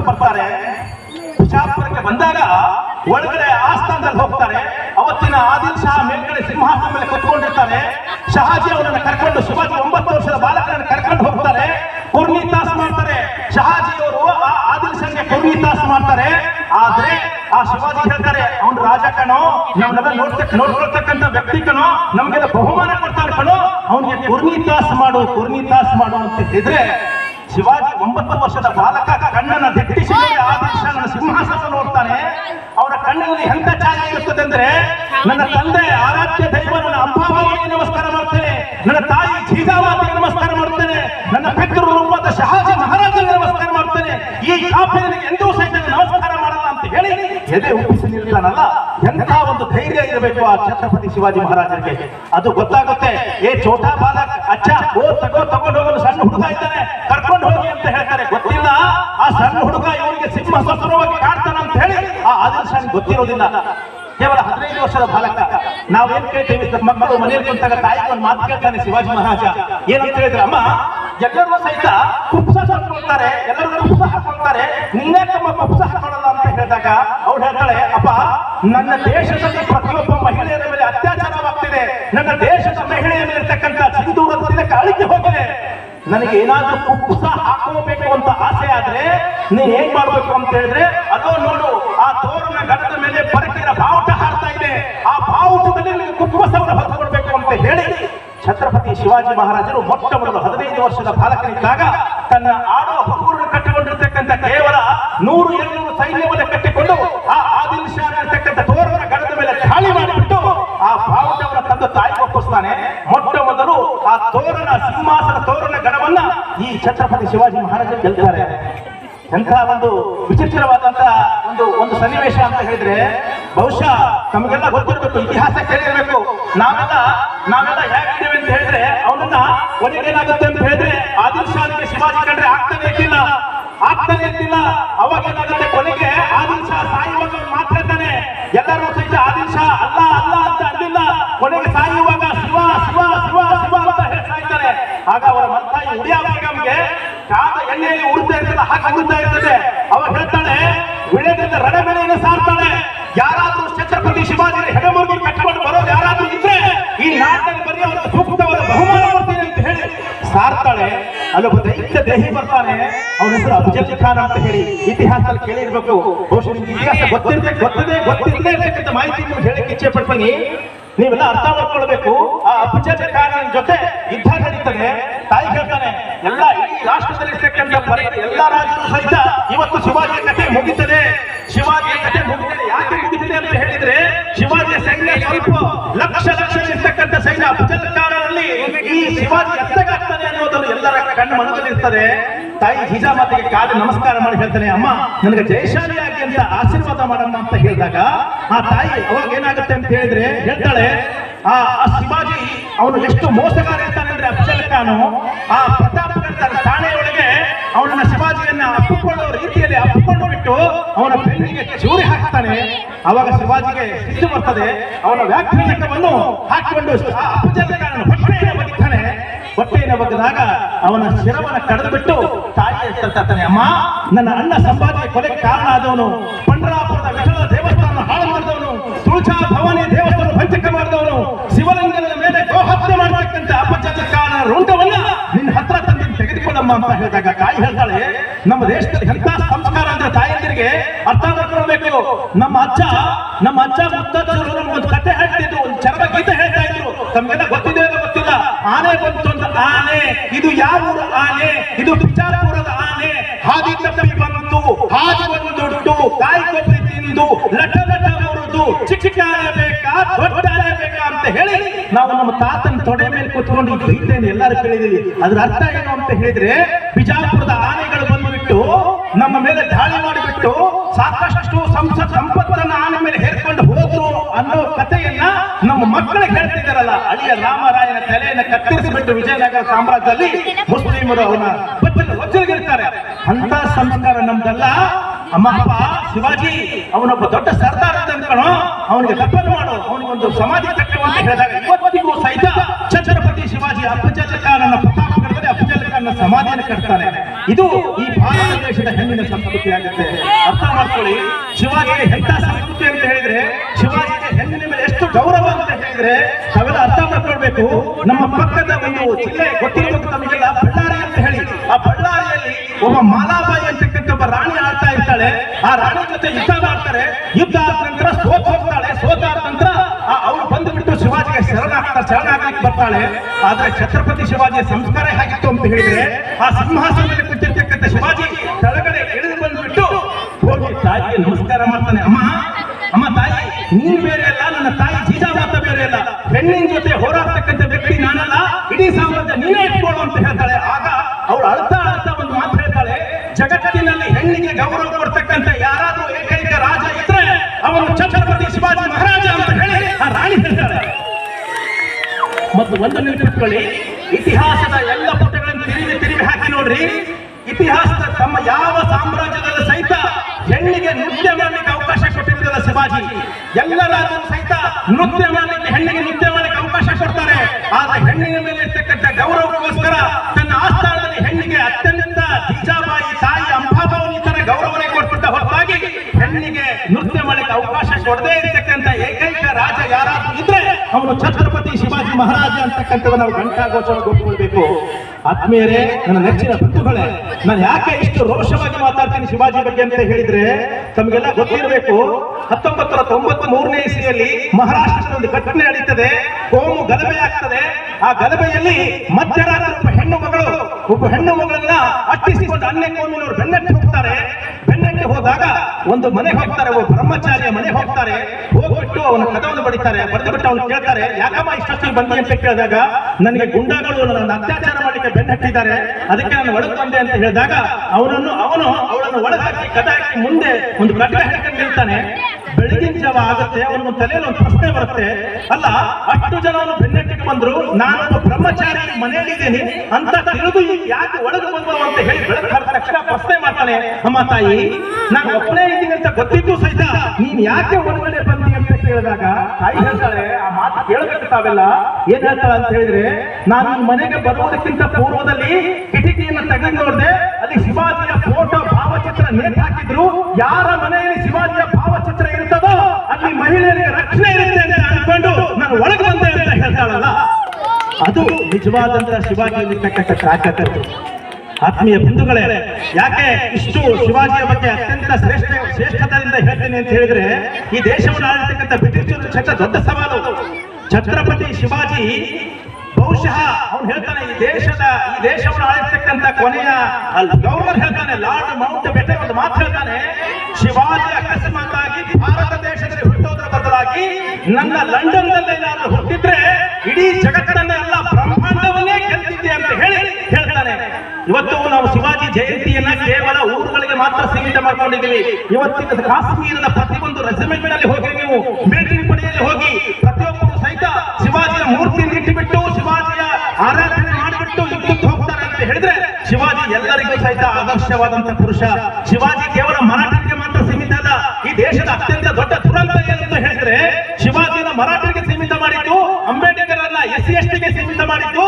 ಆ ಅವನು ರಾಜಕಣೋ ಅವ್ನು ರಾಜ ಕಣೋ ನಮ್ನೆಲ್ಲ ನೋಡ್ತಕ್ಕ ನೋಡ್ಕೊಳ್ತಕ್ಕಂಥ ವ್ಯಕ್ತಿ ಕಣೋ ನಮ್ಗೆಲ್ಲ ಬಹುಮಾನ ಕೊಡ್ತಾರೆ ಕಣೋ ಅವನಿಗೆ ಕುರ್ನಿತಾಸ್ ಮಾಡು ಕುರ್ನಿತಾಸ್ ಮಾಡು ಅಂತ ಹೇಳಿದ್ರೆ ಶಿವಾಜಿ ಒಂಬತ್ತು ವರ್ಷದ ಬಾಲಕ ಕಣ್ಣನ ದಿಟ್ಟಿಸಿ ಆದಿಲ್ ಸಿಂಹಾಸನ ನೋಡ್ತಾನೆ. ಅವರ ಕಣ್ಣಲ್ಲಿ ಎಂತ ಛಾಯೆ ಇರುತ್ತದೆ ಅಂದ್ರೆ ನನ್ನ ತಂದೆ ಆರಾಧ್ಯ ದೈವ ನನ್ನ ಅಂಬಾಬಾಯಿಗೆ ನಮಸ್ಕಾರ ಮಾಡ್ತೇನೆ ನನ್ನ ತಾಯಿ ಜೀಜಾಮಾತಿಗೆ ನಮಸ್ಕಾರ ಮಾಡ್ತೇನೆ ನನ್ನ ಪಿತೃ ರೂಪದ ಶಹಾಜಿ ಮಹಾರಾಜನಿಗೆ ನಮಸ್ಕಾರ ಮಾಡ್ತೇನೆ ಈ ಕಾಪಿನಿಗೆ ಎಂದೂ ಸಹಿತ ನಮಸ್ಕಾರ ಮಾಡಲ್ಲ ಅಂತ ಹೇಳಿ ಎದೆ ಉಪ್ಪಿಸಿ ನಿಲ್ತಾನಲ್ಲ ಎಂತ ಒಂದು ಧೈರ್ಯ ಇರಬೇಕು ಆ ಛತ್ರಪತಿ ಶಿವಾಜಿ ಮಹಾರಾಜರಿಗೆ. ಅದು ಗೊತ್ತಾಗುತ್ತೆ, ಏ ಚೋಟಾ ಬಾಲಕ್, ಅಚ್ಚ, ಓ, ತಗೋ, ತಗೊಂಡು ಹೋಗಲು ಸಣ್ಣ ಹುಡುಗ ಇದ್ದಾನೆ, ಕರ್ಕೊಂಡು ಹೋಗಿ ಅಂತ ಹೇಳ್ತಾರೆ. ಗೊತ್ತಿಲ್ಲ? ಆ ಸಣ್ಣ ಹುಡುಗ ಇವನಿಗೆ ಸಿಂಹ ಸಸುರವಾಗಿ ಕಾಡ್ತಾನ ಅಂತ ಹೇಳಿ, ಆ ಆದಿಲ್ ಗೊತ್ತಿರೋದಿಲ್ಲ. ಕೇವಲ ಹದಿನೈದು ವರ್ಷದ ಬಾಲಕ. ನಾವೇನ್ ಕೇಳ್ತೇವೆ? ಮಕ್ಕಳು ಮನೆಯಲ್ಲಿ ಕುಂತಾಗ ತಾಯಿ ಒಂದು ಮಾತು ಕೇಳ್ತಾನೆ ಶಿವಾಜಿ ಮಹಾರಾಜ. ಏನಂತ ಹೇಳಿದ್ರೆ, ಅಮ್ಮ ಎಲ್ಲರೂ ಸಹಿತ ಕುಪ್ಸ ಹಾಕೊಳ್ತಾರೆ ಎಲ್ಲರೂ ಕುಪ್ಸ ಹಾಕೊಳ್ತಾರೆ ನಿನ್ನೆ ಅವ್ರು ಹೇಳ್ತಾಳೆ, ಅಪ್ಪ, ನನ್ನ ದೇಶದಲ್ಲಿ ಪ್ರತಿಯೊಬ್ಬ ಮಹಿಳೆಯರ ಮೇಲೆ ಅತ್ಯಾಚಾರವಾಗ್ತಿದೆ ನನ್ನ ದೇಶದ ಮಹಿಳೆಯ ಮೇಲೆ ಇರ್ತಕ್ಕಂಥ ಸಿಂಧೂರದಿಂದ ಕಾಳಿಕೆ ಹೋಗಿದೆ. ನನಗೆ ಏನಾದ್ರೂ ಕುಪ್ಪುಸ ಹಾಕೋಬೇಕು ಅಂತ ಆಸೆ ಆದ್ರೆ ನೀನ್ ಏನ್ ಮಾಡ್ಬೇಕು ಅಂತ ಹೇಳಿದ್ರೆ, ಅದೋ ನೋಡು, ಆ ತೋರಣ ಗಣದ ಮೇಲೆ ಪರಕೀರ ಬಾವುಟ ಹಾಡ್ತಾ ಇದೆ. ಆ ಬಾವುಟದಲ್ಲಿ ನಿನಗೆ ಕುಪ್ಪಸವನ್ನು ಹೊರಕೊಡ್ಬೇಕು ಅಂತ ಹೇಳಿ ಛತ್ರಪತಿ ಶಿವಾಜಿ ಮಹಾರಾಜರು ಮೊಟ್ಟ ಮೊದಲು ಹದಿನೈದು ವರ್ಷದ ಬಾಲಕನಿದ್ದಾಗ ತನ್ನ ಆಡೋ ಕೇವಲ ನೂರು ಎರಡು ಸೈನ್ಯವನ್ನು ಕಟ್ಟಿಕೊಂಡು ಆ ಆದಿಲ್ ಶಾ ಅಂತಕ್ಕಂಥ ತೋರವರ ಗಣದ ಮೇಲೆ ದಾಳಿ ಮಾಡಿಬಿಟ್ಟು ಆ ಬಾವುಟವನ್ನು ತಂದು ತಾಯಿ ಒಪ್ಪಿಸ್ತಾನೆ. ಮೊಟ್ಟ ಮೊದಲು ಆ ತೋರಣ ಸಿಂಹಾಸನ ತೋರಣ ಗಣವನ್ನ ಈ ಛತ್ರಪತಿ ಶಿವಾಜಿ ಮಹಾರಾಜ ಗೆಲ್ತಾರೆ. ಎಂಥ ಒಂದು ವಿಚಿತ್ರವಾದಂತಹ ಒಂದು ಒಂದು ಸನ್ನಿವೇಶ ಅಂತ ಹೇಳಿದ್ರೆ ಬಹುಶಃ ನಮಗೆಲ್ಲ ಗೊತ್ತಿರಬೇಕು, ಇತಿಹಾಸ ಕೇಳಿರಬೇಕು. ನಾವೆಲ್ಲ ನಾವೆಲ್ಲ ಹೇಗಿದ್ದೇವೆ ಅಂತ ಹೇಳಿದ್ರೆ ಅವನನ್ನ ಏನಾಗುತ್ತೆ ಅಂತ ಹೇಳಿದ್ರೆ ಆದಿಲ್ ಶಾನಿಗೆ ಶಿವಾಜಿ ಕಂಡ್ರೆ ಆಗ್ತಾನೆ ಇರ್ಲಿಲ್ಲ ಆಗ್ತಾನೆ ಇರ್ತಿಲ್ಲ ಅವಾಗ ಏನಾಗುತ್ತೆ? ಕೊನೆಗೆ ಆದಿಲ್ ಶಾ ಸಾಯುವಾಗ ಮಾತಾಡ್ತಾನೆ ಎಲ್ಲರೂ ಸಹಿತ ಆದಿಲ್ ಶಾ ಅಲ್ಲ ಅಲ್ಲ ಅಂತ ಅಲ್ಲಿಲ್ಲ ಕೊನೆಗೆ ಸಾಯುವಾಗ ಶಿವ ಶಿವ ಶಿವ ಶಿವ ಅಂತ ಸಾಯ್ತಾನೆ ಆಗ ಅವರ ಮತ್ತಾಯಿ ಉಡಿಯ ಬೇಗಂಗೆ ಕಾದ ಎಣ್ಣೆಯಲ್ಲಿ ಉಡ್ತಾ ಇರ್ತದೆ, ಹಾಕಿ ಉಡ್ತಾ ಇರ್ತದೆ. ಅವಾಗ ಹೇಳ್ತಾಳೆ ರಣ ರಣಬೆಳೆಯನ್ನು ಸಾರ್ತಾಳೆ. ಯಾರಾದ್ರೂ ಛತ್ರಪತಿ ಶಿವಾಜಿ ಹೆಗಮುರುಗಿ ಕಟ್ಕೊಂಡು ಬರೋದು ಯಾರಾದ್ರೂ ಇದ್ರೆ ಈ ನಾಟಕ ಬರೀ ಅವರ ಸೂಕ್ತವಾದ ಬಹುಮಾನ ಕೊಡ್ತೀನಿ ಅಂತ ಹೇಳಿ ಸಾರ್ತಾಳೆ ಅಲ್ಲೊಬ್ಬ ದೈತ್ಯ ದೇಹಿ ಬರ್ತಾನೆ, ಅವನ ಹೆಸರು ಅಫಜಲ್ ಖಾನ್ ಅಂತ ಹೇಳಿ ಇತಿಹಾಸದಲ್ಲಿ ಕೇಳಿರ್ಬೇಕು. ಇತಿಹಾಸ ಗೊತ್ತಿರ್ತದೆ ಗೊತ್ತಿದೆ ಗೊತ್ತಿರದೇ ಇರ್ತಕ್ಕಂಥ ಮಾಹಿತಿ ನೀವು ಹೇಳಕ್ಕೆ ಇಚ್ಛೆ ಪಡ್ತೀನಿ. ನೀವೆಲ್ಲ ಅರ್ಥ ಮಾಡ್ಕೊಳ್ಬೇಕು. ಆ ಅಫಜಲ್ ಖಾನ್ ಜೊತೆ ಯುದ್ಧ ನಡೀತದೆ ತಾಯಿ ಹೇಳ್ತಾನೆ, ಎಲ್ಲ ಇಡೀ ರಾಷ್ಟ್ರದಲ್ಲಿ ಇರ್ತಕ್ಕಂಥ ಎಲ್ಲ ರಾಜ್ಯಗಳು ಸಹಿತ ಇವತ್ತು ಶಿವಾಜಿಯ ಕಥೆ ಮುಗಿತದೆ. ಶಿವಾಜಿಯ ಕಥೆ ಮುಗಿತದೆ. ಕಣ್ಣು ಮನದಲ್ಲಿರ್ತದೆ ತಾಯಿ ಹಿಜಾಮಾತೆಗೆ ಕಾದು ನಮಸ್ಕಾರ ಮಾಡಿ ಹೇಳ್ತಾನೆ, ಅಮ್ಮ, ನನಗೆ ಜಯಶಾಲಿಯಾಗಿ ಅಂತ ಆಶೀರ್ವಾದ ಮಾಡಮ್ಮ ಅಂತ ಹೇಳಿದಾಗ ಆ ತಾಯಿ ಅವಾಗ ಏನಾಗುತ್ತೆ ಅಂತ ಹೇಳಿದ್ರೆ ಹೇಳ್ತಾಳೆ, ಆ ಶಿವಾಜಿ ಅವನು ಎಷ್ಟು ಮೋಸಗಾರ ಇರ್ತಾನೆ ಅಂದ್ರೆ ಅಫಜಲ್ ಖಾನು, ಆ ಪ್ರತಾಪ್ ಠಾಣೆ ಠಾಣೆಯೊಳಗೆ ಅವನನ್ನ ಶಿವಾಜಿಯನ್ನ ಅಪ್ಪಿಕೊಳ್ಳೋ ರೀತಿಯಲ್ಲಿ ಅಪ್ಪಿಕೊಂಡು ಬಿಟ್ಟು ಅವನ ಬೆನ್ನಿಗೆ ಚೂರಿ ಹಾಕ್ತಾನೆ. ಅವಾಗ ಶಿವಾಜಿಗೆ ಸಿಟ್ಟು ಬರ್ತದೆ. ಅವನ ವ್ಯಾಖ್ಯಾನವನ್ನು ಹಾಕಿಕೊಂಡು ಅಫಜಲ್ ಖಾನನ ಹೊಟ್ಟೆಯನ್ನು ಹೊಟ್ಟೆಯನ್ನು ಬಗ್ಗದಾಗ ಅವನ ಶಿರವನ್ನ ಕಡಿದು ಬಿಟ್ಟು ತಾಯಿ ಹೇಳ್ತಾನೆ ಅಮ್ಮ, ನನ್ನ ಅಣ್ಣ ಸಂಪಾದನೆ ಕೊಲೆಗೆ ಕಾರಣ ಆದವನು ಪಂಡರಾಪುರದ ವಿಠಲ ದೇವಸ್ಥಾನ ಹಾಳು ಮಾಡಿದವನು ತುಳಜಾ ಭವಾನಿ ದೇವಸ್ಥಾನ ವಂಚಕ ಮಾಡಿದವನು, ಶಿವಲಿಂಗದ ಮೇಲೆ ಗೋಹತ್ಯೆ ಮಾಡತಕ್ಕಂತ ಅಪಚಾರಕಾರನ ರುಂಡವನ್ನ ನಿನ್ನ ಹತ್ರ ತಂದು ತೆಗೆದುಕೊಳ್ಳಮ್ಮ ಅಂತ ಹೇಳಿದಾಗ ತಾಯಿ ಹೇಳ್ತಾಳೆ, ನಮ್ಮ ದೇಶದಲ್ಲಿ ಎಂತ ಸಂಸ್ಕಾರ ಅಂದ್ರೆ ತಾಯಂದಿರಿಗೆ ಅರ್ಥ ಮಾಡ್ಕೊಳ್ಬೇಕು. ನಮ್ಮ ಅಜ್ಜ ನಮ್ಮ ಅಜ್ಜ ಮುತ್ತಜ್ಜರು ನಮ್ಗೊಂದು ಕತೆ ಹೇಳ್ತಿದ್ರು, ಒಂದು ಚರ್ಮ ಗೀತೆ ಹೇಳ್ತಾ ಇದ್ರು. ತಮ್ಗೆಲ್ಲ ಗೊತ್ತಿದೆ ಗೊತ್ತಿಲ್ಲ. ಆನೆ ಬಂತು ಆನೆ, ಇದು ಯಾವ ಆನೆ? ಇದು ಬಿಜಾಪುರದ ಆನೆ. ಹಾದಿ ತಪ್ಪಿ ಬಂತು, ಹಾದಿ ಬಂದುಟ್ಟು ಕಾಯಿ ಕೊಬ್ಬರಿ ತಿಂದು ಲಟ ಲಟ ಮುರಿದು, ಚಿಕ್ಕ ಚಿಕ್ಕ ಬೇಕಾ, ದೊಡ್ಡ ಬೇಕಾ ಅಂತ ಹೇಳಿ ನಾವು ನಮ್ಮ ತಾತನ ತೊಡೆ ಮೇಲೆ ಕೂತ್ಕೊಂಡು ಈ ಗೀತೆಯನ್ನು ಎಲ್ಲರೂ ಕೇಳಿದೀವಿ ಅದ್ರ ಅರ್ಥ ಏನು ಅಂತ ಹೇಳಿದ್ರೆ, ಬಿಜಾಪುರದ ಆನೆಗಳು ಬಂದುಬಿಟ್ಟು ನಮ್ಮ ಮೇಲೆ ದಾಳಿ ಮಾಡಿಬಿಟ್ಟು ಸಾಕಷ್ಟು ಸಂಸ ನಮ್ಮ ಮಕ್ಕಳಿಗೆ ಹೇಳ್ತಿದ್ದಾರಲ್ಲ ಅಳಿಯ ರಾಮರಾಯನ ತಲೆಯನ್ನು ಕತ್ತರಿಸಿಬಿಟ್ಟು ವಿಜಯನಗರ ಸಾಮ್ರಾಜ್ಯದಲ್ಲಿ ಮುಸ್ಲಿಮರು ಅವನ ವಜ್ರಗಿರ್ತಾರೆ ಅಂತ ಸಂಸ್ಕಾರ ನಮ್ದಲ್ಲ. ಅಮ್ಮ, ಅಪ್ಪ, ಶಿವಾಜಿ, ಅವನೊಬ್ಬ ದೊಡ್ಡ ಸರ್ದಾರ ಅಂತ ಅನ್ಕೊಳ್ಳೋ ಅವನಿಗೆ ದಪ್ಪನ ಮಾಡು, ಅವನಿಗೊಂದು ಸಮಾಧಿ ಕಟ್ಟು ಅಂತ ಹೇಳಿದಾಗ ಇವತ್ತಿಗೂ ಸಹಿತ ಛತ್ರಪತಿ ಶಿವಾಜಿ ಅಪ್ಪಜಲ್ ಖಾನನ ಪ್ರತಾಪಗಢದಲ್ಲಿ ಸಮಾಧಾನ ಕಟ್ತಾರೆ ಇದು ಈ ಭಾರತ ದೇಶದ ಹೆಣ್ಣಿನ ಸಂಸ್ಕೃತಿ ಆಗುತ್ತೆ. ಅರ್ಥ ಮಾಡ್ಕೊಳ್ಳಿ. ಶಿವಾಜಿ ಎಂತ ಸಂಸ್ಕೃತಿ ಅಂತ ಹೇಳಿದ್ರೆ, ಶಿವಾಜಿಗೆ ಹೆಣ್ಣಿನ ಮೇಲೆ ಎಷ್ಟು ಗೌರವ ಅಂತ ಹೇಳಿದ್ರೆ ಅವೆಲ್ಲ ಅರ್ಥ ಮಾಡ್ಕೊಳ್ಬೇಕು. ನಮ್ಮ ಪಕ್ಕದ ಒಂದು ಜಿಲ್ಲೆ ಗೊತ್ತಿರಬೇಕು ತಮಗೆಲ್ಲ ಬಳ್ಳಾರಿ ಅಂತ ಹೇಳಿ. ಆ ಬಳ್ಳಾರಿಯಲ್ಲಿ ಒಬ್ಬ ಮಾಲಾಬಾಯಿ ಅಂತಕ್ಕಂಥ ಒಬ್ಬ ರಾಣಿ ಆಡ್ತಾ ಇರ್ತಾಳೆ. ಆ ರಾಣಿ ಜೊತೆ ಯುದ್ಧ ಮಾಡ್ತಾರೆ. ಯುದ್ಧ ಆದ ನಂತರ ಸೋತ್ ಹೋಗ್ತಾಳೆ ಶರಣಾಗಲಿಕ್ಕೆ ಬರ್ತಾಳೆ, ಆದ್ರೆ ಛತ್ರಪತಿ ಶಿವಾಜಿ ಸಂಸ್ಕಾರ ಹೇಗಿತ್ತು ಅಂತ ಹೇಳಿದ್ರೆ, ಆ ಸಿಂಹಾಸನದಲ್ಲಿ ಕೂತಿರ್ತಕ್ಕಂಥ ಶಿವಾಜಿ ಕೆಳಗಡೆ ಇಳಿದು ಬಂದ್ಬಿಟ್ಟು ಹೋಗಿ ತಾಯಿಗೆ ನಮಸ್ಕಾರ ಮಾಡ್ತಾನೆ. ಅಮ್ಮ ಅಮ್ಮ, ತಾಯಿ, ನೀನ್ ಬೇರೆ ಅಲ್ಲ, ನನ್ನ ತಾಯಿ ಜೀಜಾಮಾತ ಬೇರೆ ಅಲ್ಲ. ಹೆಣ್ಣಿನ ಜೊತೆ ಹೋರಾಡ್ತಕ್ಕಂಥ ವ್ಯಕ್ತಿ ನಾನಲ್ಲ, ಇಡೀ ಸಾಮ್ರಾಜ್ಯ ನೀನೇ ಇಟ್ಕೊಳ್ಳು ಅಂತ ಹೇಳ್ತಾಳೆ. ಆಗ ಮತ್ತು ಒಂದು ನೆನಪಿಟ್ಕೊಳ್ಳಿ ಇತಿಹಾಸದ ಎಲ್ಲ ಪುಟಗಳನ್ನು ತಿರುವಿ ತಿರುಗಿ ಹಾಕಿ ನೋಡ್ರಿ. ಇತಿಹಾಸದ ತಮ್ಮ ಯಾವ ಸಾಮ್ರಾಜ್ಯದಲ್ಲಿ ಸಹಿತ ಹೆಣ್ಣಿಗೆ ನೃತ್ಯ ಮಾಡಲಿಕ್ಕೆ ಅವಕಾಶ ಕೊಟ್ಟಿರುವುದಿಲ್ಲ ಶಿವಾಜಿ? ಎಲ್ಲ ರಾಜರು ಸಹಿತ ನೃತ್ಯ ಮಾಡಲಿಕ್ಕೆ ಹೆಣ್ಣಿಗೆ ನೃತ್ಯ ಮಾಡಲಿಕ್ಕೆ ಅವಕಾಶ ಕೊಡ್ತಾರೆ. ಆದ್ರೆ ಹೆಣ್ಣಿನ ಮೇಲೆ ಇರ್ತಕ್ಕಂಥ ಗೌರವಕ್ಕೋಸ್ಕರ ತನ್ನ ಆಸ್ಥಾನದಲ್ಲಿ ಹೆಣ್ಣಿಗೆ ಅತ್ಯಂತ ಜೀಜಾಬಾಯಿ ತಾಯಿ ಅಂಬಾಭವನಿ ತರ ಗೌರವನೇ ಕೊಡ್ತಿದ್ದ ಹೊರತಾಗಿ ಹೆಣ್ಣಿಗೆ ನೃತ್ಯ ಮಾಡಲಿಕ್ಕೆ ಅವಕಾಶ ಕೊಡದೇ ಇರತಕ್ಕಂಥ ಏಕೈಕ ರಾಜ ಯಾರಾದ್ರೂ ಇದ್ರೆ ಅವನು ಛತ್ರಪತಿ ಶಿವಾಜಿ ಮಹಾರಾಜ ಅಂತಕ್ಕಂಥದ್ದು ನಾವು ಘಂಟಾಘೋಷವಾಗಿ ಗೊತ್ತುಕೊಳ್ಬೇಕು. ಆತ್ಮೀಯರೇ ನನ್ನ ನೆಚ್ಚಿನ ಬಂಧುಗಳೇ, ನಾನು ಯಾಕೆ ಇಷ್ಟು ರೋಷವಾಗಿ ಮಾತಾಡ್ತೀನಿ ಶಿವಾಜಿ ಬಗ್ಗೆ ಅಂತ ಹೇಳಿದ್ರೆ, ತಮಗೆಲ್ಲ ಗೊತ್ತಿರಬೇಕು ಹತ್ತೊಂಬತ್ತರ ತೊಂಬತ್ ಮೂರನೇ ಇಸಿಯಲ್ಲಿ ಮಹಾರಾಷ್ಟ್ರದ ಒಂದು ಘಟನೆ ನಡೀತದೆ, ಕೋಮು ಗಲಭೆ ಆಗ್ತದೆ. ಆ ಗಲಭೆಯಲ್ಲಿ ಮಧ್ಯರಾತ್ರಿ ಒಬ್ಬ ಹೆಣ್ಣು ಮಗಳು, ಒಬ್ಬ ಹೆಣ್ಣು ಮಗಳನ್ನ ಅಟ್ಟಿಸಿಕೊಂಡು ಅನ್ಯ ಕೋಮಿನವರು ಬೆನ್ನಟ್ಟಿ ಹೋಗ್ತಾರೆ. ಬೆನ್ನಟ್ಟಿ ಹೋದಾಗ ಒಂದು ಮನೆ ಹೋಗ್ತಾರೆ, ಒಬ್ಬ ಬ್ರಹ್ಮಚಾರಿಯ ಮನೆ ಹೋಗ್ತಾರೆ. ಅವನ ಕಥವನ್ನು ಬಡಿತಾರೆ ಬಡಿದು ಬಿಟ್ಟು ಅವನು ಕೇಳ್ತಾರೆ, ಯಾಕಮ್ಮ ಇಷ್ಟೊತ್ತಿಗೆ ಬಂದಿ ಅಂತ ಕೇಳಿದಾಗ, ನನಗೆ ಗುಂಡಾಗಳು ನನ್ನ ಅತ್ಯಾಚಾರ ಮಾಡಲಿಕ್ಕೆ ಬೆನ್ನಟ್ಟಿದ್ದಾರೆ ಅದಕ್ಕೆ ನಾನು ಒಳಗೆ ತಂದೆ ಅಂತ ಹೇಳಿದಾಗ, ಅವನನ್ನು, ಅವನು ಅವಳನ್ನು ಒಳಗಾಕಿ ಕದಾಕಿ ಮುಂದೆ ಒಂದು ಕಟ್ಟಡ ಹಿಡ್ಕೊಂಡು ನಿಲ್ತಾನೆ. ಬೆಳಗಿನ ಜಾವ ಆಗುತ್ತೆ ಅವನ ತಲೆಯಲ್ಲಿ ಒಂದು ಪ್ರಶ್ನೆ ಬರುತ್ತೆ. ಅಲ್ಲ, ಅಷ್ಟು ಜನ ಬೆನ್ನಟ್ಟಿಗೆ ಬಂದ್ರು, ನಾನೊಬ್ಬ ಬ್ರಹ್ಮಚಾರಿ ಮನೆಯಲ್ಲಿದ್ದೀನಿ, ಅಂತ ತಿಳಿದು ಯಾಕೆ ಒಳಗೆ ಬಂದ್ರು ಅಂತ ಹೇಳಿ ಬೆಳಗ್ಗೆ ಪ್ರಶ್ನೆ ಮಾಡ್ತಾನೆ, ಅಮ್ಮ ತಾಯಿ, ನಾನು ಒಬ್ಬನೇ ಇದ್ದೀನಿ ಅಂತ ಗೊತ್ತಿದ್ದು ಸಹಿತ ನೀನ್ ಯಾಕೆ ಒಳಗಡೆ ಬಂದಿ ಅಂತ ಕೇಳಿದಾಗ ತಾಯಿ ಹೇಳ್ತಾಳೆ, ಆ ಮಾತು ಕೇಳಬೇಕು ತಾವೆಲ್ಲ. ಏನ್ ಹೇಳ್ತಾಳೆ ಅಂತ ಹೇಳಿದ್ರೆ, ನಾನು ಮನೆಗೆ ಬರುವುದಕ್ಕಿಂತ ಪೂರ್ವದಲ್ಲಿ ಕಿಟಕಿಯನ್ನು ತೆಗೆದು ನೋಡಿದೆ, ಅಲ್ಲಿ ಶಿವಾಜಿಯ ಫೋಟೋ ಭಾವಚಿತ್ರ ನೇತು ಹಾಕಿದ್ರು, ಯಾರ ಮನೆಯಲ್ಲಿ ಶಿವಾಜಿಯ ಭಾವಚಿತ್ರ ಇರ್ತದೋ ಅಲ್ಲಿ ಮಹಿಳೆಯರಿಗೆ ರಕ್ಷಣೆ ಇರುತ್ತೆ ಅಂತ ಅನ್ಕೊಂಡು ನಾನು ಒಳಗೆ ಬಂದೆ ಅಂತ ಹೇಳ್ತಾಳಲ್ಲ. ಅದು ನಿಜವಾದಂತ ಶಿವಾಜಿಯಲ್ಲಿರ್ತಕ್ಕಂಥ ತಾಕತ್ತು ಆತ್ಮೀಯ ಬಂಧುಗಳೇ, ಯಾಕೆ ಇಷ್ಟು ಶಿವಾಜಿಯ ಬಗ್ಗೆ ಅತ್ಯಂತ ಶ್ರೇಷ್ಠ ಶ್ರೇಷ್ಠತೆಯಿಂದ ಹೇಳ್ತೇನೆ ಅಂತ ಹೇಳಿದ್ರೆ, ಈ ದೇಶವನ್ನು ಆಳ್ತಕ್ಕಂಥ ಬ್ರಿಟಿಷರು ದೊಡ್ಡ ಸವಾಲು. ಛತ್ರಪತಿ ಶಿವಾಜಿ ಬಹುಶಃ ಅವ್ನು ಹೇಳ್ತಾನೆ, ಈ ದೇಶದ, ಈ ದೇಶವನ್ನು ಆಳಿರ್ತಕ್ಕಂತ ಕೊನೆಯ ಗೌರ್ನರ್ ಹೇಳ್ತಾನೆ, ಲಾರ್ಡ್ ಮೌಂಟ್ ಬೆಟ್ಟೆ ಒಂದು ಮಾತು ಹೇಳ್ತಾನೆ, ಶಿವಾಜಿ ಅಕಸ್ಮಾತ್ ಆಗಿ ಭಾರತ ದೇಶದಲ್ಲಿ ಹುಟ್ಟೋದ್ರ ಬದಲಾಗಿ ನನ್ನ ಲಂಡನ್ನಲ್ಲಿ ಹುಟ್ಟಿದ್ರೆ ಇಡೀ ಜಗತ್ತನ್ನ ಎಲ್ಲ ಬ್ರಹ್ಮಾಂಡವನ್ನೇ ಗೆಲ್ತಿದ್ದೆ ಅಂತ ಹೇಳಿ ಹೇಳ್ತಾನೆ. ಇವತ್ತು ನಾವು ಶಿವಾಜಿ ಜಯಂತಿಯನ್ನ ಕೇವಲ ಊರುಗಳಿಗೆ ಮಾತ್ರ ಸೀಮಿತ ಮಾಡ್ಕೊಂಡಿದ್ದೀವಿ. ಇವತ್ತಿನ ಕಾಶ್ಮೀರದ ಪ್ರತಿಯೊಂದು ರೆಸಿಮೆಂಟ್ ಹೋಗಿ ನೀವು ಮಿಲಿಟರಿ ಪಡೆಯಲ್ಲಿ ಹೋಗಿ ಶಿವಾಜಿ ಎಲ್ಲರಿಗೂ ಸಹಿತ ಆದರ್ಶವಾದಂತಹ ಪುರುಷ. ಶಿವಾಜಿ ಕೇವಲ ಮರಾಠರಿಗೆ ಮಾತ್ರ ಸೀಮಿತ ಅಲ್ಲ, ಈ ದೇಶದ ಅತ್ಯಂತ ದೊಡ್ಡ ದುರಂತ ಏನಂತ ಹೇಳಿದ್ರೆ, ಶಿವಾಜಿನ ಮರಾಠರಿಗೆ ಸೀಮಿತ ಮಾಡಿದ್ದು ಅಂಬೇಡ್ಕರ್ ಅನ್ನ ಎಸ್ ಎಸ್ ಟಿಗೆ ಸೀಮಿತ ಮಾಡಿದ್ದು,